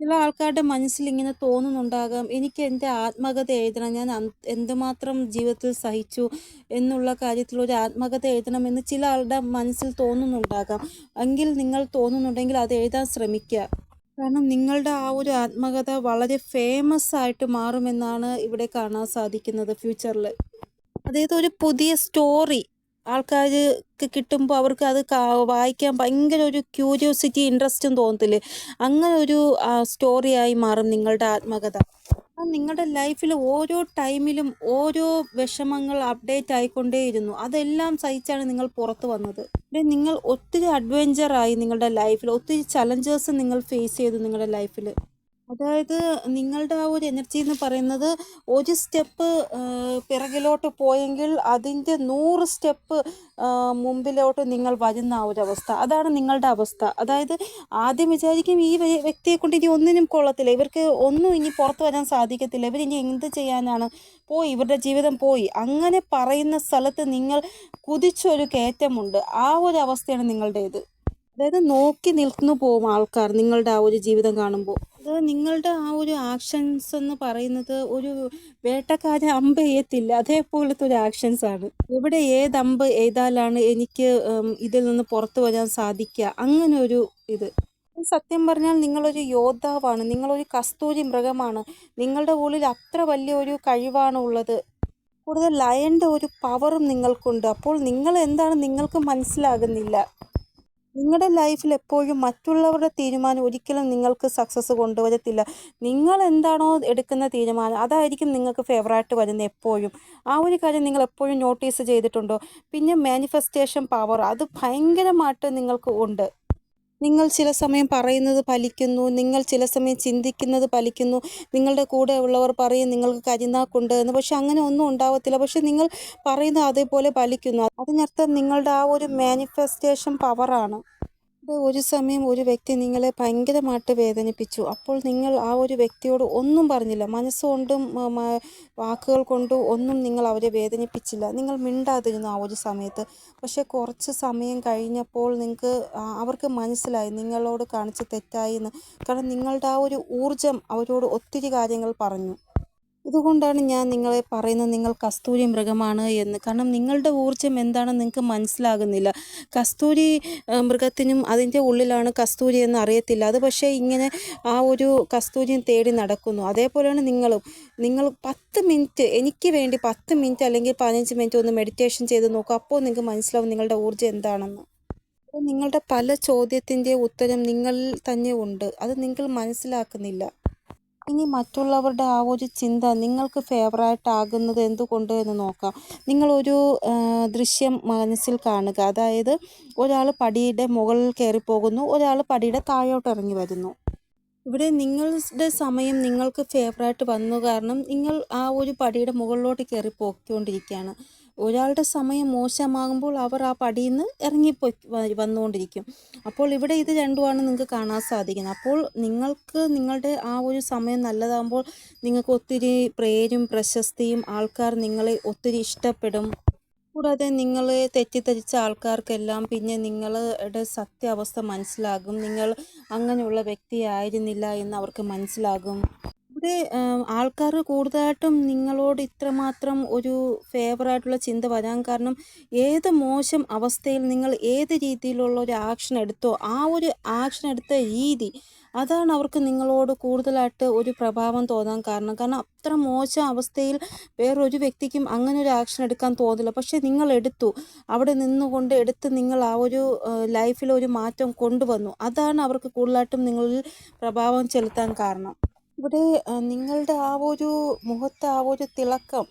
A: ചില ആൾക്കാരുടെ മനസ്സിൽ ഇങ്ങനെ തോന്നുന്നുണ്ടാകാം എനിക്ക് എന്റെ ആത്മകഥ എഴുതണം ഞാൻ എന്തുമാത്രം ജീവിതത്തിൽ സഹിച്ചു എന്നുള്ള കാര്യത്തിൽ ഒരു ആത്മകഥ എഴുതണമെന്ന് ചില ആളുടെ മനസ്സിൽ തോന്നുന്നുണ്ടാകാം. എങ്കിൽ നിങ്ങൾ തോന്നുന്നുണ്ടെങ്കിൽ അത് എഴുതാൻ ശ്രമിക്കുക. കാരണം നിങ്ങളുടെ ആ ഒരു ആത്മകഥ വളരെ ഫേമസ് ആയിട്ട് മാറുമെന്നാണ് ഇവിടെ കാണാൻ സാധിക്കുന്നത് ഫ്യൂച്ചറിൽ അതായത് ഒരു പുതിയ സ്റ്റോറി ആൾക്കാർക്ക് കിട്ടുമ്പോൾ അവർക്ക് അത് വായിക്കാൻ ഭയങ്കര ഒരു ക്യൂരിയോസിറ്റി ഇൻട്രസ്റ്റും തോന്നത്തില്ലേ? അങ്ങനെ ഒരു സ്റ്റോറിയായി മാറും നിങ്ങളുടെ ആത്മകഥ. നിങ്ങളുടെ ലൈഫിൽ ഓരോ ടൈമിലും ഓരോ വിഷമങ്ങൾ അപ്ഡേറ്റ് ആയിക്കൊണ്ടേയിരുന്നു. അതെല്ലാം സഹിച്ചാണ് നിങ്ങൾ പുറത്ത് വന്നത്. നിങ്ങൾ ഒത്തിരി അഡ്വഞ്ചറായി നിങ്ങളുടെ ലൈഫിൽ ഒത്തിരി ചലഞ്ചേഴ്സ് നിങ്ങൾ ഫേസ് ചെയ്തു നിങ്ങളുടെ ലൈഫിൽ അതായത് നിങ്ങളുടെ ആ ഒരു എനർജി എന്ന് പറയുന്നത് ഒരു സ്റ്റെപ്പ് പിറകിലോട്ട് പോയെങ്കിൽ അതിന്റെ നൂറ് സ്റ്റെപ്പ് മുമ്പിലോട്ട് നിങ്ങൾ വരുന്ന ആ ഒരു അവസ്ഥ. അതാണ് നിങ്ങളുടെ അവസ്ഥ. അതായത് ആദ്യം വിചാരിക്കും ഈ വ്യ- വ്യക്തിയെ കൊണ്ട് ഇനി ഒന്നിനും കൊള്ളത്തില്ല. ഇവർക്ക് ഒന്നും ഇനി പുറത്ത് വരാൻ സാധിക്കത്തില്ല. ഇവരിനി എന്ത് ചെയ്യാനാണ്? പോയി ഇവരുടെ ജീവിതം പോയി. അങ്ങനെ പറയുന്ന സ്ഥലത്ത് നിങ്ങൾ കുതിച്ചൊരു കയറ്റമുണ്ട്. ആ ഒരു അവസ്ഥയാണ് നിങ്ങളുടേത്. അതായത് നോക്കി നിൽക്കുന്നു പോകും ആൾക്കാർ നിങ്ങളുടെ ആ ഒരു ജീവിതം കാണുമ്പോൾ. അത് നിങ്ങളുടെ ആ ഒരു ആക്ഷൻസ് എന്ന് പറയുന്നത് ഒരു വേട്ടക്കാരൻ അമ്പ് എയ്യത്തില്ല അതേപോലത്തെ ഒരു ആക്ഷൻസ് ആണ്. ഇവിടെ ഏത് അമ്പ് എയ്താലാണ് എനിക്ക് ഇതിൽ നിന്ന് പുറത്തു വരാൻ സാധിക്കുക? അങ്ങനെ ഒരു ഇത്. സത്യം പറഞ്ഞാൽ നിങ്ങളൊരു യോദ്ധാവാണ്. നിങ്ങളൊരു കസ്തൂരി മൃഗമാണ്. നിങ്ങളുടെ ഉള്ളിൽ അത്ര വലിയ ഒരു കഴിവാണ് ഉള്ളത്. കൂടുതൽ ലയന്റെ ഒരു പവറും നിങ്ങൾക്കുണ്ട്. അപ്പോൾ നിങ്ങൾ എന്താണ് നിങ്ങൾക്ക് മനസ്സിലാകുന്നില്ല. നിങ്ങളുടെ ലൈഫിൽ എപ്പോഴും മറ്റുള്ളവരുടെ തീരുമാനം ഒരിക്കലും നിങ്ങൾക്ക് സക്സസ് കൊണ്ടുവരത്തില്ല. നിങ്ങൾ എന്താണോ എടുക്കുന്ന തീരുമാനം അതായിരിക്കും നിങ്ങൾക്ക് ഫേവറായിട്ട് വരുന്നത് എപ്പോഴും. ആ ഒരു കാര്യം നിങ്ങൾ എപ്പോഴും നോട്ടീസ് ചെയ്തിട്ടുണ്ടോ? പിന്നെ മാനിഫെസ്റ്റേഷൻ പവർ അത് ഭയങ്കരമായിട്ട് നിങ്ങൾക്ക് ഉണ്ട്. നിങ്ങൾ ചില സമയം പറയുന്നത് ഫലിക്കുന്നു നിങ്ങൾ ചില സമയം ചിന്തിക്കുന്നത് ഫലിക്കുന്നു നിങ്ങളുടെ കൂടെ ഉള്ളവർ പറയും നിങ്ങൾക്ക് കരിനാക്കുണ്ട് എന്ന്. പക്ഷെ അങ്ങനെ ഒന്നും ഉണ്ടാവത്തില്ല. പക്ഷെ നിങ്ങൾ പറയുന്നത് അതേപോലെ ഫലിക്കുന്നു. അതിനർത്ഥം നിങ്ങളുടെ ആ ഒരു മാനിഫെസ്റ്റേഷൻ പവറാണ് ഒരു സമയം ഒരു വ്യക്തി നിങ്ങളെ ഭയങ്കരമായിട്ട് വേദനിപ്പിച്ചു. അപ്പോൾ നിങ്ങൾ ആ ഒരു വ്യക്തിയോട് ഒന്നും പറഞ്ഞില്ല. മനസ്സുകൊണ്ടും വാക്കുകൾ കൊണ്ടും ഒന്നും നിങ്ങൾ അവരെ വേദനിപ്പിച്ചില്ല. നിങ്ങൾ മിണ്ടാതിരുന്നു ആ ഒരു സമയത്ത്. പക്ഷെ കുറച്ച് സമയം കഴിഞ്ഞപ്പോൾ നിങ്ങൾക്ക് അവർക്ക് മനസ്സിലായി. നിങ്ങളോട് കാണിച്ച തെറ്റായി എന്ന്. കാരണം നിങ്ങളുടെ ആ ഒരു ഊർജം അവരോട് ഒത്തിരി കാര്യങ്ങൾ പറഞ്ഞു. ഇതുകൊണ്ടാണ് ഞാൻ നിങ്ങളെ പറയുന്നത് നിങ്ങൾ കസ്തൂരി മൃഗമാണ് എന്ന്. കാരണം നിങ്ങളുടെ ഊർജം എന്താണെന്ന് നിങ്ങൾക്ക് മനസ്സിലാകുന്നില്ല. കസ്തൂരി മൃഗത്തിനും അതിന്റെ ഉള്ളിലാണ് കസ്തൂരി എന്ന് അറിയത്തില്ല. അത് പക്ഷേ ഇങ്ങനെ ആ ഒരു കസ്തൂരിയും തേടി നടക്കുന്നു. അതേപോലെയാണ് നിങ്ങളും. നിങ്ങൾ പത്ത് മിനിറ്റ് എനിക്ക് വേണ്ടി പത്ത് മിനിറ്റ് അല്ലെങ്കിൽ പതിനഞ്ച് മിനിറ്റ് ഒന്ന് മെഡിറ്റേഷൻ ചെയ്ത് നോക്കുക അപ്പോൾ നിങ്ങൾക്ക് മനസ്സിലാവും നിങ്ങളുടെ ഊർജം എന്താണെന്ന്. നിങ്ങളുടെ പല ചോദ്യത്തിന്റെ ഉത്തരം നിങ്ങളിൽ തന്നെ ഉണ്ട്. അത് നിങ്ങൾ മനസ്സിലാക്കുന്നില്ല. ഇനി മറ്റുള്ളവരുടെ ആ ഒരു ചിന്ത നിങ്ങൾക്ക് ഫേവറായിട്ട് ആകുന്നത് എന്തുകൊണ്ട് എന്ന് നോക്കാം. നിങ്ങളൊരു ദൃശ്യം മനസ്സിൽ കാണുക. അതായത് ഒരാൾ പടിയുടെ മുകളിൽ കയറി പോകുന്നു ഒരാൾ പടിയുടെ താഴോട്ട് ഇറങ്ങി വരുന്നു. ഇവിടെ നിങ്ങളുടെ സമയം നിങ്ങൾക്ക് ഫേവറായിട്ട് വന്നു കാരണം നിങ്ങൾ ആ ഒരു പടിയുടെ മുകളിലോട്ട് കയറി പോയിക്കൊണ്ടിരിക്കുകയാണ്. ഒരാളുടെ സമയം മോശമാകുമ്പോൾ അവർ ആ പടിയിൽ നിന്ന് ഇറങ്ങിപ്പോയി വന്നുകൊണ്ടിരിക്കും. അപ്പോൾ ഇവിടെ ഇത് രണ്ടുമാണ് നിങ്ങൾക്ക് കാണാൻ സാധിക്കുന്നത്. അപ്പോൾ നിങ്ങൾക്ക് നിങ്ങളുടെ ആ ഒരു സമയം നല്ലതാകുമ്പോൾ നിങ്ങൾക്ക് ഒത്തിരി പേരും പ്രശസ്തിയും ആൾക്കാർ നിങ്ങളെ ഒത്തിരി ഇഷ്ടപ്പെടും. കൂടാതെ നിങ്ങളെ തെറ്റിദ്ധരിച്ച ആൾക്കാർക്കെല്ലാം പിന്നെ നിങ്ങളുടെ സത്യാവസ്ഥ മനസ്സിലാകും. നിങ്ങൾ അങ്ങനെയുള്ള വ്യക്തിയായിരുന്നില്ല എന്ന് അവർക്ക് മനസ്സിലാകും. ഇവിടെ ആൾക്കാർ കൂടുതലായിട്ടും നിങ്ങളോട് ഇത്രമാത്രം ഒരു ഫേവറായിട്ടുള്ള ചിന്ത വരാൻ കാരണം ഏത് മോശം അവസ്ഥയിൽ നിങ്ങൾ ഏത് രീതിയിലുള്ള ഒരു ആക്ഷൻ എടുത്തോ ആ ഒരു ആക്ഷൻ എടുത്ത രീതി അതാണ് അവർക്ക് നിങ്ങളോട് കൂടുതലായിട്ട് ഒരു പ്രഭാവം തോന്നാൻ കാരണം. കാരണം അത്ര മോശം അവസ്ഥയിൽ വേറൊരു വ്യക്തിക്കും അങ്ങനെ ഒരു ആക്ഷൻ എടുക്കാൻ തോന്നില്ല. പക്ഷേ നിങ്ങൾ എടുത്തു. അവിടെ നിന്നുകൊണ്ട് എടുത്ത് നിങ്ങൾ ആ ഒരു ലൈഫിൽ ഒരു മാറ്റം കൊണ്ടുവന്നു. അതാണ് അവർക്ക് കൂടുതലായിട്ടും നിങ്ങളിൽ പ്രഭാവം ചെലുത്താൻ കാരണം. ഇവിടെ നിങ്ങളുടെ ആ ഒരു മുഖത്തെ ആ ഒരു തിളക്കം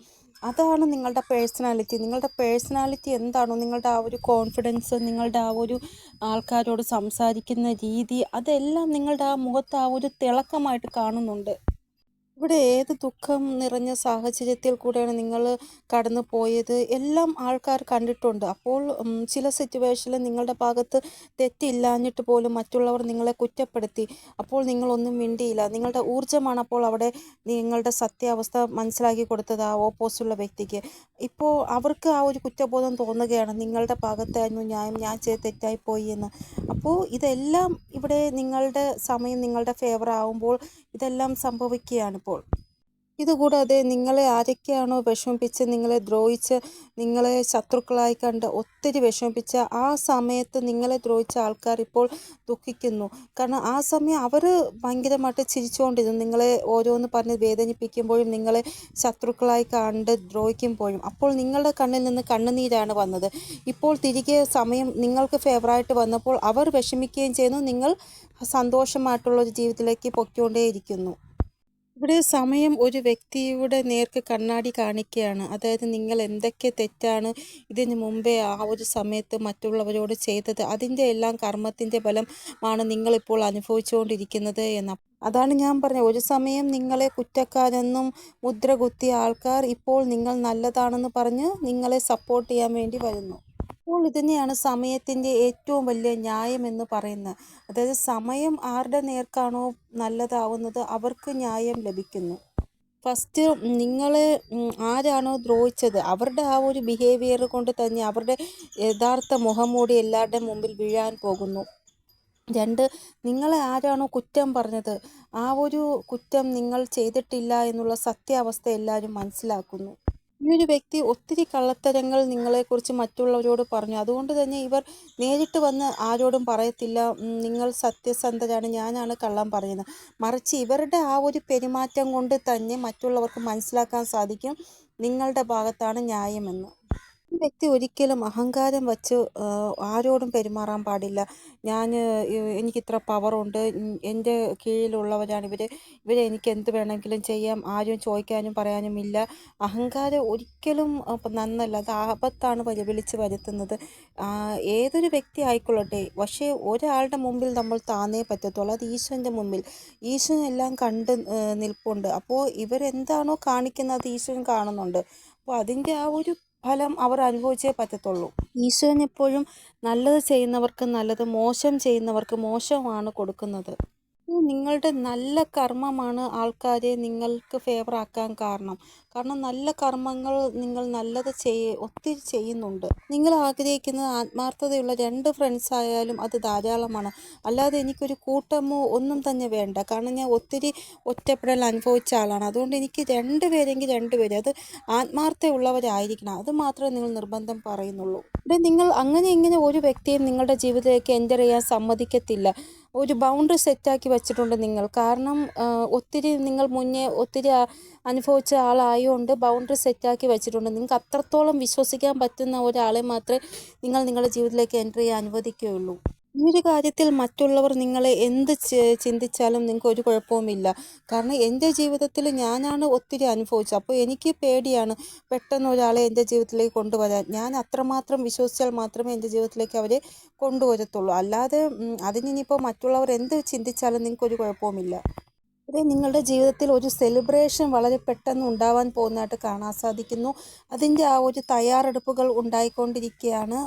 A: അതാണ് നിങ്ങളുടെ പേഴ്സണാലിറ്റി നിങ്ങളുടെ പേഴ്സണാലിറ്റി എന്താണോ നിങ്ങളുടെ ആ ഒരു കോൺഫിഡൻസ് നിങ്ങളുടെ ആ ഒരു ആൾക്കാരോട് സംസാരിക്കുന്ന രീതി അതെല്ലാം നിങ്ങളുടെ ആ മുഖത്ത് ആ ഒരു തിളക്കമായിട്ട് കാണുന്നുണ്ട്. ഇവിടെ ഏത് ദുഃഖം നിറഞ്ഞ സാഹചര്യത്തിൽ കൂടെയാണ് നിങ്ങൾ കടന്നു പോയത്? എല്ലാം ആൾക്കാർ കണ്ടിട്ടുണ്ട്. അപ്പോൾ ചില സിറ്റുവേഷനിൽ നിങ്ങളുടെ ഭാഗത്ത് തെറ്റില്ലാഞ്ഞിട്ട് പോലും മറ്റുള്ളവർ നിങ്ങളെ കുറ്റപ്പെടുത്തി. അപ്പോൾ നിങ്ങളൊന്നും മിണ്ടിയില്ല. നിങ്ങളുടെ ഊർജമാണ് അപ്പോൾ അവിടെ നിങ്ങളുടെ സത്യാവസ്ഥ മനസ്സിലാക്കി കൊടുത്തത് ആ ഓപ്പോസിറ്റുള്ള വ്യക്തിക്ക്. ഇപ്പോൾ അവർക്ക് ആ ഒരു കുറ്റബോധം തോന്നുകയാണ് നിങ്ങളുടെ ഭാഗത്തായിരുന്നു ന്യായം ഞാൻ ചെയ്ത് തെറ്റായിപ്പോയി എന്ന്. അപ്പോൾ ഇതെല്ലാം ഇവിടെ നിങ്ങളുടെ സമയം നിങ്ങളുടെ ഫേവർ ആവുമ്പോൾ ഇതെല്ലാം സംഭവിക്കുകയാണ് ഇപ്പോൾ. ഇതുകൂടാതെ നിങ്ങളെ ആരൊക്കെയാണോ വിഷമിപ്പിച്ച് നിങ്ങളെ ദ്രോഹിച്ച് നിങ്ങളെ ശത്രുക്കളായി കണ്ട് ഒത്തിരി വിഷമിപ്പിച്ച ആ സമയത്ത് നിങ്ങളെ ദ്രോഹിച്ച ആൾക്കാർ ഇപ്പോൾ ദുഃഖിക്കുന്നു. കാരണം ആ സമയം അവർ ഭയങ്കരമായിട്ട് ചിരിച്ചുകൊണ്ടിരുന്നു. നിങ്ങളെ ഓരോന്ന് പറഞ്ഞ് വേദനിപ്പിക്കുമ്പോഴും നിങ്ങളെ ശത്രുക്കളായി കണ്ട് ദ്രോഹിക്കുമ്പോഴും. അപ്പോൾ നിങ്ങളുടെ കണ്ണിൽ നിന്ന് കണ്ണുനീരാണ് വന്നത്. ഇപ്പോൾ തിരികെ സമയം നിങ്ങൾക്ക് ഫേവറായിട്ട് വന്നപ്പോൾ അവർ വിഷമിക്കുകയും ചെയ്യുന്നു. നിങ്ങൾ സന്തോഷമായിട്ടുള്ള ഒരു ജീവിതത്തിലേക്ക് പൊയ്ക്കൊണ്ടേയിരിക്കുന്നു. ഇവിടെ സമയം ഒരു വ്യക്തിയുടെ നേർക്ക് കണ്ണാടി കാണിക്കുകയാണ്. അതായത് നിങ്ങൾ എന്തൊക്കെ തെറ്റാണ് ഇതിന് മുമ്പേ ആ ഒരു സമയത്ത് മറ്റുള്ളവരോട് ചെയ്തത്? അതിന്റെ എല്ലാം കർമ്മത്തിന്റെ ഫലമാണ് നിങ്ങളിപ്പോൾ അനുഭവിച്ചുകൊണ്ടിരിക്കുന്നത് എന്ന. അതാണ് ഞാൻ പറഞ്ഞത്. ഒരു സമയം നിങ്ങളെ കുറ്റക്കാരെന്നും മുദ്ര കുത്തിയ ആൾക്കാർ ഇപ്പോൾ നിങ്ങൾ നല്ലതാണെന്ന് പറഞ്ഞ് നിങ്ങളെ സപ്പോർട്ട് ചെയ്യാൻ വേണ്ടി വരുന്നു. അപ്പോൾ ഇതിനെയാണ് സമയത്തിന്റെ ഏറ്റവും വലിയ ന്യായം എന്ന് പറയുന്നത്. അതായത് സമയം ആരുടെ നേർക്കാണോ നല്ലതാവുന്നത് അവർക്ക് ന്യായം ലഭിക്കുന്നു. ഫസ്റ്റ് നിങ്ങളെ ആരാണോ ദ്രോഹിച്ചത് അവരുടെ ആ ഒരു ബിഹേവിയർ കൊണ്ട് തന്നെ അവരുടെ യഥാർത്ഥ മുഖംമൂടി എല്ലാവരുടെയും മുമ്പിൽ വീഴാൻ പോകുന്നു. രണ്ട് നിങ്ങളെ ആരാണോ കുറ്റം പറഞ്ഞത് ആ ഒരു കുറ്റം നിങ്ങൾ ചെയ്തിട്ടില്ല എന്നുള്ള സത്യാവസ്ഥ എല്ലാവരും മനസ്സിലാക്കുന്നു. ഈ ഒരു വ്യക്തി ഒത്തിരി കള്ളത്തരങ്ങൾ നിങ്ങളെക്കുറിച്ച് മറ്റുള്ളവരോട് പറഞ്ഞു. അതുകൊണ്ട് തന്നെ ഇവർ നേരിട്ട് വന്ന് ആരോടും പറയത്തില്ല. നിങ്ങൾ സത്യസന്ധരാണ് ഞാനാണ് കള്ളം പറയുന്നത്. മറിച്ച് ഇവരുടെ ആ ഒരു പെരുമാറ്റം കൊണ്ട് തന്നെ മറ്റുള്ളവർക്ക് മനസ്സിലാക്കാൻ സാധിക്കും. നിങ്ങളുടെ ഭാഗത്താണ് ന്യായമെന്ന്. വ്യക്തി ഒരിക്കലും അഹങ്കാരം വച്ച് ആരോടും പെരുമാറാൻ പാടില്ല. ഞാൻ എനിക്കിത്ര പവറുണ്ട്. എന്റെ കീഴിലുള്ളവരാണ് ഇവർ ഇവരെ എനിക്ക് എന്ത് വേണമെങ്കിലും ചെയ്യാം. ആരും ചോദിക്കാനും പറയാനും ഇല്ല. അഹങ്കാരം ഒരിക്കലും നന്നല്ല. അത് ആപത്താണ് വിളിച്ച് വരുത്തുന്നത്. ഏതൊരു വ്യക്തി ആയിക്കൊള്ളട്ടെ. പക്ഷേ ഒരാളുടെ മുമ്പിൽ നമ്മൾ താന്നേ പറ്റത്തുള്ളൂ. അത് ഈശ്വരന്റെ മുമ്പിൽ. ഈശ്വരൻ എല്ലാം കണ്ട് നിൽപ്പുണ്ട്. അപ്പോൾ ഇവരെന്താണോ കാണിക്കുന്നത് ഈശ്വരൻ കാണുന്നുണ്ട്. അപ്പോൾ അതിന്റെ ആ ഒരു ഫലം അവർ അനുഭവിച്ചേ പറ്റത്തുള്ളൂ. ഈശ്വരൻ എപ്പോഴും നല്ലത് ചെയ്യുന്നവർക്ക് നല്ലത് മോശം ചെയ്യുന്നവർക്ക് മോശമാണ് കൊടുക്കുന്നത്. നിങ്ങളുടെ നല്ല കർമ്മമാണ് ആൾക്കാരെ നിങ്ങൾക്ക് ഫേവർ ആക്കാൻ കാരണം. കാരണം നല്ല കർമ്മങ്ങൾ നിങ്ങൾ നല്ലത് ചെയ്യ ഒത്തിരി ചെയ്യുന്നുണ്ട്. നിങ്ങൾ ആഗ്രഹിക്കുന്നത് ആത്മാർത്ഥതയുള്ള രണ്ട് ഫ്രണ്ട്സ് ആയാലും അത് ധാരാളമാണ്. അല്ലാതെ എനിക്കൊരു കൂട്ടമോ ഒന്നും തന്നെ വേണ്ട. കാരണം ഞാൻ ഒത്തിരി ഒറ്റപ്പെടൽ അനുഭവിച്ച ആളാണ്. അതുകൊണ്ട് എനിക്ക് രണ്ട് പേരെങ്കിൽ രണ്ട് പേര്. അത് ആത്മാർത്ഥമുള്ളവരായിരിക്കണം അത് മാത്രമേ നിങ്ങൾ നിർബന്ധം പറയുന്നുള്ളൂ. ഇവിടെ നിങ്ങൾ അങ്ങനെ ഇങ്ങനെ ഒരു വ്യക്തിയും നിങ്ങളുടെ ജീവിതത്തിലേക്ക് എന്റർ ചെയ്യാൻ സമ്മതിക്കത്തില്ല. ഒരു ബൗണ്ടറി സെറ്റാക്കി വെച്ചിട്ടുണ്ട് നിങ്ങൾ. കാരണം ഒത്തിരി നിങ്ങൾ മുന്നേ ഒത്തിരി അനുഭവിച്ച ആളായതുകൊണ്ട് ബൗണ്ടറി സെറ്റാക്കി വെച്ചിട്ടുണ്ട്. നിങ്ങൾക്ക് അത്രത്തോളം വിശ്വസിക്കാൻ പറ്റുന്ന ഒരാളെ മാത്രമേ നിങ്ങൾ നിങ്ങളുടെ ജീവിതത്തിലേക്ക് എന്റർ ചെയ്യാൻ അനുവദിക്കുകയുള്ളൂ. ഈ ഒരു കാര്യത്തിൽ മറ്റുള്ളവർ നിങ്ങളെ എന്ത് ചിന്തിച്ചാലും നിങ്ങൾക്ക് ഒരു കുഴപ്പവുമില്ല. കാരണം എന്റെ ജീവിതത്തിൽ ഞാനാണ് ഒത്തിരി അനുഭവിച്ചത്. അപ്പോൾ എനിക്ക് പേടിയാണ് പെട്ടെന്ന് ഒരാളെ എന്റെ ജീവിതത്തിലേക്ക് കൊണ്ടുവരാൻ. ഞാൻ അത്രമാത്രം വിശ്വസിച്ചാൽ മാത്രമേ എന്റെ ജീവിതത്തിലേക്ക് അവരെ കൊണ്ടുവരത്തുള്ളൂ. അല്ലാതെ അതിനിപ്പോൾ മറ്റുള്ളവർ എന്ത് ചിന്തിച്ചാലും നിങ്ങൾക്കൊരു കുഴപ്പവുമില്ല. ഇത് നിങ്ങളുടെ ജീവിതത്തിൽ ഒരു സെലിബ്രേഷൻ വളരെ പെട്ടെന്ന് ഉണ്ടാവാൻ പോകുന്നതായിട്ട് കാണാൻ സാധിക്കുന്നു. അതിന്റെ ആ ഒരു തയ്യാറെടുപ്പുകൾ ഉണ്ടായിക്കൊണ്ടിരിക്കുകയാണ്.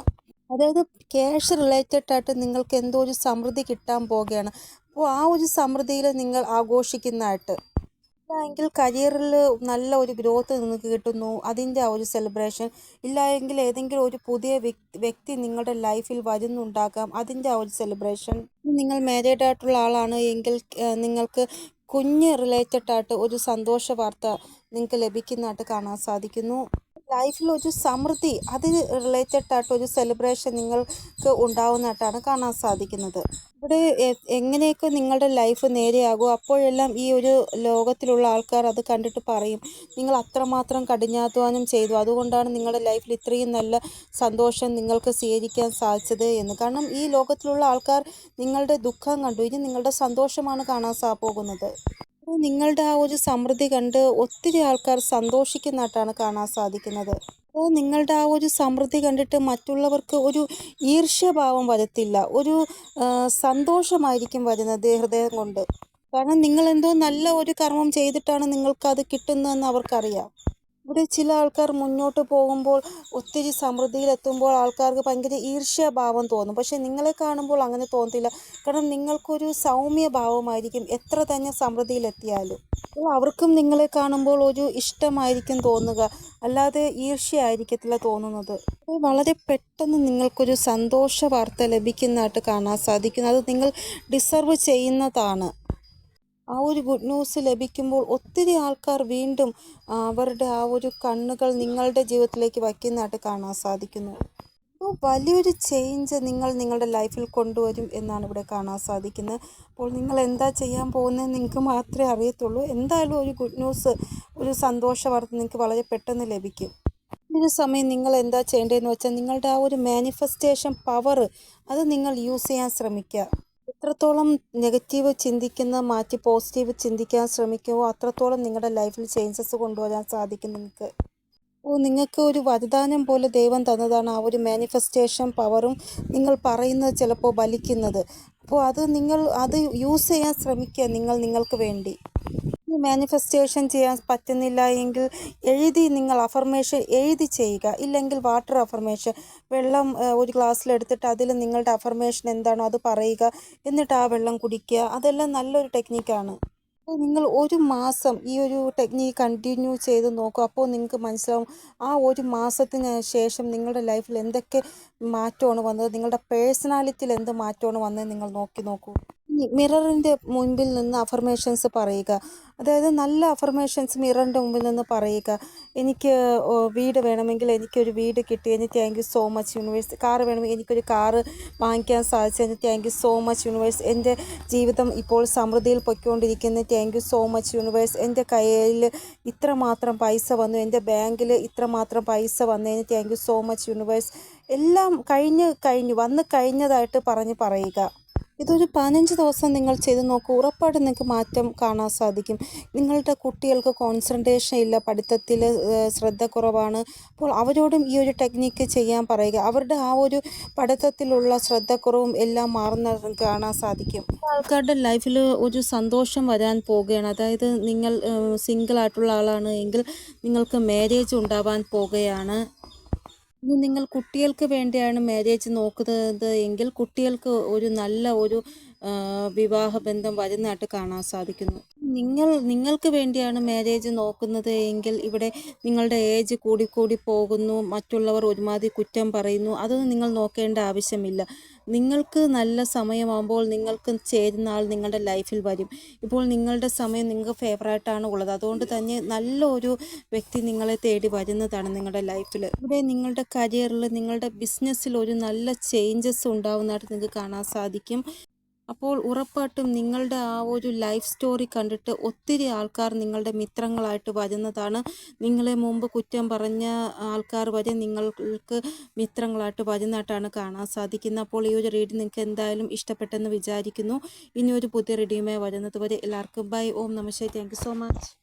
A: അതായത് ക്യാഷ് റിലേറ്റഡ് ആയിട്ട് നിങ്ങൾക്ക് എന്തോ ഒരു സമൃദ്ധി കിട്ടാൻ പോവുകയാണ്. അപ്പോൾ ആ ഒരു സമൃദ്ധിയിൽ നിങ്ങൾ ആഘോഷിക്കുന്നതായിട്ട്. ഇല്ലായെങ്കിൽ കരിയറിൽ നല്ല ഒരു ഗ്രോത്ത് നിങ്ങൾക്ക് കിട്ടുന്നു. അതിന്റെ ആ ഒരു സെലിബ്രേഷൻ ഇല്ല എങ്കിൽ ഏതെങ്കിലും ഒരു പുതിയ വ്യക്തി നിങ്ങളുടെ ലൈഫിൽ വരുന്നുണ്ടാകാം. അതിന്റെ ആ ഒരു സെലിബ്രേഷൻ നിങ്ങൾ മാരീഡ് ആയിട്ടുള്ള ആളാണ് എങ്കിൽ നിങ്ങൾക്ക് കുഞ്ഞ് റിലേറ്റഡ് ആയിട്ട് ഒരു സന്തോഷ വാർത്ത നിങ്ങൾക്ക് ലഭിക്കുന്നതായിട്ട് കാണാൻ സാധിക്കുന്നു. ലൈഫിൽ ഒരു സമൃദ്ധി അത് റിലേറ്റഡ് ആയിട്ട് ഒരു സെലിബ്രേഷൻ നിങ്ങൾക്ക് ഉണ്ടാവുന്നതായിട്ടാണ് കാണാൻ സാധിക്കുന്നത്. ഇവിടെ എങ്ങനെയൊക്കെ നിങ്ങളുടെ ലൈഫ് നേരെയാകും അപ്പോഴെല്ലാം ഈ ഒരു ലോകത്തിലുള്ള ആൾക്കാർ അത് കണ്ടിട്ട് പറയും നിങ്ങൾ അത്രമാത്രം കഠിനാധ്വാനം ചെയ്തു അതുകൊണ്ടാണ് നിങ്ങളുടെ ലൈഫിൽ ഇത്രയും നല്ല സന്തോഷം നിങ്ങൾക്ക് സ്വീകരിക്കാൻ സാധിച്ചത് എന്ന്. കാരണം ഈ ലോകത്തിലുള്ള ആൾക്കാർ നിങ്ങളുടെ ദുഃഖം കണ്ടു ഇനി നിങ്ങളുടെ സന്തോഷമാണ് കാണാൻ സാ പോകുന്നത്. നിങ്ങളുടെ ആ ഒരു സമൃദ്ധി കണ്ട് ഒത്തിരി ആൾക്കാർ സന്തോഷിക്കുന്നതായിട്ടാണ് കാണാൻ സാധിക്കുന്നത്. അപ്പോൾ നിങ്ങളുടെ ആ ഒരു സമൃദ്ധി കണ്ടിട്ട് മറ്റുള്ളവർക്ക് ഒരു ഈർഷ്യഭാവം വരത്തില്ല. ഒരു സന്തോഷമായിരിക്കും വരുന്നത് ഹൃദയം കൊണ്ട്. കാരണം നിങ്ങൾ എന്തോ നല്ല ഒരു കർമ്മം ചെയ്തിട്ടാണ് നിങ്ങൾക്ക് അത് കിട്ടുന്നതെന്ന് അവർക്കറിയാം. ഇവിടെ ചില ആൾക്കാർ മുന്നോട്ട് പോകുമ്പോൾ ഒത്തിരി സമൃദ്ധിയിലെത്തുമ്പോൾ ആൾക്കാർക്ക് ഭയങ്കര ഈർഷ്യാഭാവം തോന്നും. പക്ഷേ നിങ്ങളെ കാണുമ്പോൾ അങ്ങനെ തോന്നത്തില്ല. കാരണം നിങ്ങൾക്കൊരു സൗമ്യ ഭാവമായിരിക്കും എത്ര തന്നെ സമൃദ്ധിയിലെത്തിയാലും. അപ്പോൾ അവർക്കും നിങ്ങളെ കാണുമ്പോൾ ഒരു ഇഷ്ടമായിരിക്കും തോന്നുക. അല്ലാതെ ഈർഷ്യയായിരിക്കത്തില്ല തോന്നുന്നത്. വളരെ പെട്ടെന്ന് നിങ്ങൾക്കൊരു സന്തോഷ വാർത്ത ലഭിക്കുന്നതായിട്ട് കാണാൻ സാധിക്കുന്നു. അത് നിങ്ങൾ ഡിസർവ് ചെയ്യുന്നതാണ്. ആ ഒരു ഗുഡ് ന്യൂസ് ലഭിക്കുമ്പോൾ ഒത്തിരി ആൾക്കാർ വീണ്ടും അവരുടെ ആ ഒരു കണ്ണുകൾ നിങ്ങളുടെ ജീവിതത്തിലേക്ക് വയ്ക്കുന്നതായിട്ട് കാണാൻ സാധിക്കുന്നു. അപ്പോൾ വലിയൊരു ചേഞ്ച് നിങ്ങൾ നിങ്ങളുടെ ലൈഫിൽ കൊണ്ടുവരും എന്നാണ് ഇവിടെ കാണാൻ സാധിക്കുന്നത്. അപ്പോൾ നിങ്ങൾ എന്താ ചെയ്യാൻ പോകുന്നത് നിങ്ങൾക്ക് മാത്രമേ അറിയത്തുള്ളൂ. എന്തായാലും ഒരു ഗുഡ് ന്യൂസ് ഒരു സന്തോഷ വാർത്ത നിങ്ങൾക്ക് വളരെ പെട്ടെന്ന് ലഭിക്കും. ഒരു സമയം നിങ്ങൾ എന്താ ചെയ്യേണ്ടതെന്ന് വെച്ചാൽ നിങ്ങളുടെ ആ ഒരു മാനിഫെസ്റ്റേഷൻ പവർ അത് നിങ്ങൾ യൂസ് ചെയ്യാൻ ശ്രമിക്കുക. എത്രത്തോളം നെഗറ്റീവ് ചിന്തിക്കുന്ന മാറ്റി പോസിറ്റീവ് ചിന്തിക്കാൻ ശ്രമിക്കുമോ അത്രത്തോളം നിങ്ങളുടെ ലൈഫിൽ ചേഞ്ചസ് കൊണ്ടുവരാൻ സാധിക്കും നിങ്ങൾക്ക് ഓ നിങ്ങൾക്ക് ഒരു വരദാനം പോലെ ദൈവം തന്നതാണ് ആ ഒരു മാനിഫെസ്റ്റേഷൻ പവറും നിങ്ങൾ പറയുന്നത് ചിലപ്പോൾ ബലിക്കുന്നത് അപ്പോൾ അത് നിങ്ങൾ അത് യൂസ് ചെയ്യാൻ ശ്രമിക്കുക നിങ്ങൾ നിങ്ങൾക്ക് വേണ്ടി. മാനിഫെസ്റ്റേഷൻ ചെയ്യാൻ പറ്റുന്നില്ല എങ്കിൽ എഴുതി നിങ്ങൾ അഫർമേഷൻ എഴുതി ചെയ്യുക. ഇല്ലെങ്കിൽ വാട്ടർ അഫർമേഷൻ വെള്ളം ഒരു ഗ്ലാസ്സിലെടുത്തിട്ട് അതിൽ നിങ്ങളുടെ അഫർമേഷൻ എന്താണോ അത് പറയുക. എന്നിട്ട് ആ വെള്ളം കുടിക്കുക. അതെല്ലാം നല്ലൊരു ടെക്നിക്കാണ് നിങ്ങൾ ഒരു മാസം ഈ ഒരു ടെക്നിക്ക് കണ്ടിന്യൂ ചെയ്ത് നോക്കൂ. അപ്പോൾ നിങ്ങൾക്ക് മനസ്സിലാവും ആ ഒരു മാസത്തിന് ശേഷം നിങ്ങളുടെ ലൈഫിൽ എന്തൊക്കെ മാറ്റമാണ് വന്നത്? നിങ്ങളുടെ പേഴ്സണാലിറ്റിയിൽ എന്ത് മാറ്റമാണ് വന്നത് നിങ്ങൾ നോക്കി നോക്കൂ. മിററിന്റെ മുൻപിൽ നിന്ന് അഫർമേഷൻസ് പറയുക. അതായത് നല്ല അഫർമേഷൻസ് മിററിന്റെ മുമ്പിൽ നിന്ന് പറയുക. എനിക്ക് വീട് വേണമെങ്കിൽ എനിക്കൊരു വീട് കിട്ടിയതിന് thank you so much universe car വേണമെങ്കിൽ എനിക്കൊരു കാറ് വാങ്ങിക്കാൻ സാധിച്ചതിന് thank you so much universe എന്റെ ജീവിതം ഇപ്പോൾ സമൃദ്ധിയിൽ പൊയ്ക്കൊണ്ടിരിക്കുന്നു. Thank you so much universe എന്റെ കയ്യിൽ ഇത്രമാത്രം പൈസ വന്നു. എന്റെ ബാങ്കിൽ ഇത്രമാത്രം പൈസ വന്നതിന് thank you so much universe എല്ലാം കഴിഞ്ഞ് കഴിഞ്ഞു വന്ന് കഴിഞ്ഞതായിട്ട് പറഞ്ഞ് പറയുക. ഇതൊരു പതിനഞ്ച് ദിവസം നിങ്ങൾ ചെയ്ത് നോക്കൂ. ഉറപ്പായിട്ടും നിങ്ങൾക്ക് മാറ്റം കാണാൻ സാധിക്കും. നിങ്ങളുടെ കുട്ടികൾക്ക് കോൺസെൻട്രേഷൻ ഇല്ല. പഠിത്തത്തിൽ ശ്രദ്ധ കുറവാണ്. അപ്പോൾ അവരോടും ഈ ഒരു ടെക്നിക്ക് ചെയ്യാൻ പറയുക. അവരുടെ ആ ഒരു പഠിത്തത്തിലുള്ള ശ്രദ്ധക്കുറവും എല്ലാം മാറുന്ന കാണാൻ സാധിക്കും. ആൾക്കാരുടെ ലൈഫിൽ ഒരു സന്തോഷം വരാൻ പോവുകയാണ് അതായത് നിങ്ങൾ സിംഗിൾ ആയിട്ടുള്ള ആളാണ് എങ്കിൽ നിങ്ങൾക്ക് മാരേജ് ഉണ്ടാവാൻ പോകുകയാണ്. നിങ്ങൾ കുട്ടികൾക്ക് വേണ്ടിയാണ് മാരേജ് നോക്കുന്നത് എങ്കിൽ കുട്ടികൾക്ക് ഒരു നല്ല ഒരു വിവാഹ ബന്ധം വരുന്നതായിട്ട് കാണാൻ സാധിക്കുന്നു. നിങ്ങൾ നിങ്ങൾക്ക് വേണ്ടിയാണ് മാരേജ് നോക്കുന്നത് എങ്കിൽ ഇവിടെ നിങ്ങളുടെ ഏജ് കൂടിക്കൂടി പോകുന്നു മറ്റുള്ളവർ ഒരുമാതിരി കുറ്റം പറയുന്നു അതൊന്നും നിങ്ങൾ നോക്കേണ്ട ആവശ്യമില്ല. നിങ്ങൾക്ക് നല്ല സമയമാകുമ്പോൾ നിങ്ങൾക്ക് ചേരുന്ന ആൾ നിങ്ങളുടെ ലൈഫിൽ വരും. ഇപ്പോൾ നിങ്ങളുടെ സമയം നിങ്ങൾക്ക് ഫേവറായിട്ടാണ് ഉള്ളത്. അതുകൊണ്ട് തന്നെ നല്ല ഒരു വ്യക്തി നിങ്ങളെ തേടി വരുന്നതാണ് നിങ്ങളുടെ ലൈഫിൽ ഇവിടെ നിങ്ങളുടെ കരിയറിൽ നിങ്ങളുടെ ബിസിനസ്സിൽ ഒരു നല്ല ചേഞ്ചസ് ഉണ്ടാവുന്നതായിട്ട് നിങ്ങൾക്ക് കാണാൻ സാധിക്കും. അപ്പോൾ ഉറപ്പായിട്ടും നിങ്ങളുടെ ആ ഒരു ലൈഫ് സ്റ്റോറി കണ്ടിട്ട് ഒത്തിരി ആൾക്കാർ നിങ്ങളുടെ മിത്രങ്ങളായിട്ട് വരുന്നതാണ്. നിങ്ങളെ മുമ്പ് കുറ്റം പറഞ്ഞ ആൾക്കാർ വരെ നിങ്ങൾക്ക് മിത്രങ്ങളായിട്ട് വരുന്നതായിട്ടാണ് കാണാൻ സാധിക്കുന്നത്. അപ്പോൾ ഈ ഒരു റീഡ് നിങ്ങൾക്ക് എന്തായാലും ഇഷ്ടപ്പെട്ടെന്ന് വിചാരിക്കുന്നു. ഇനി ഒരു പുതിയ റീഡിയുമായി വരുന്നത് വരെ എല്ലാവർക്കും bye Om namaste thank so much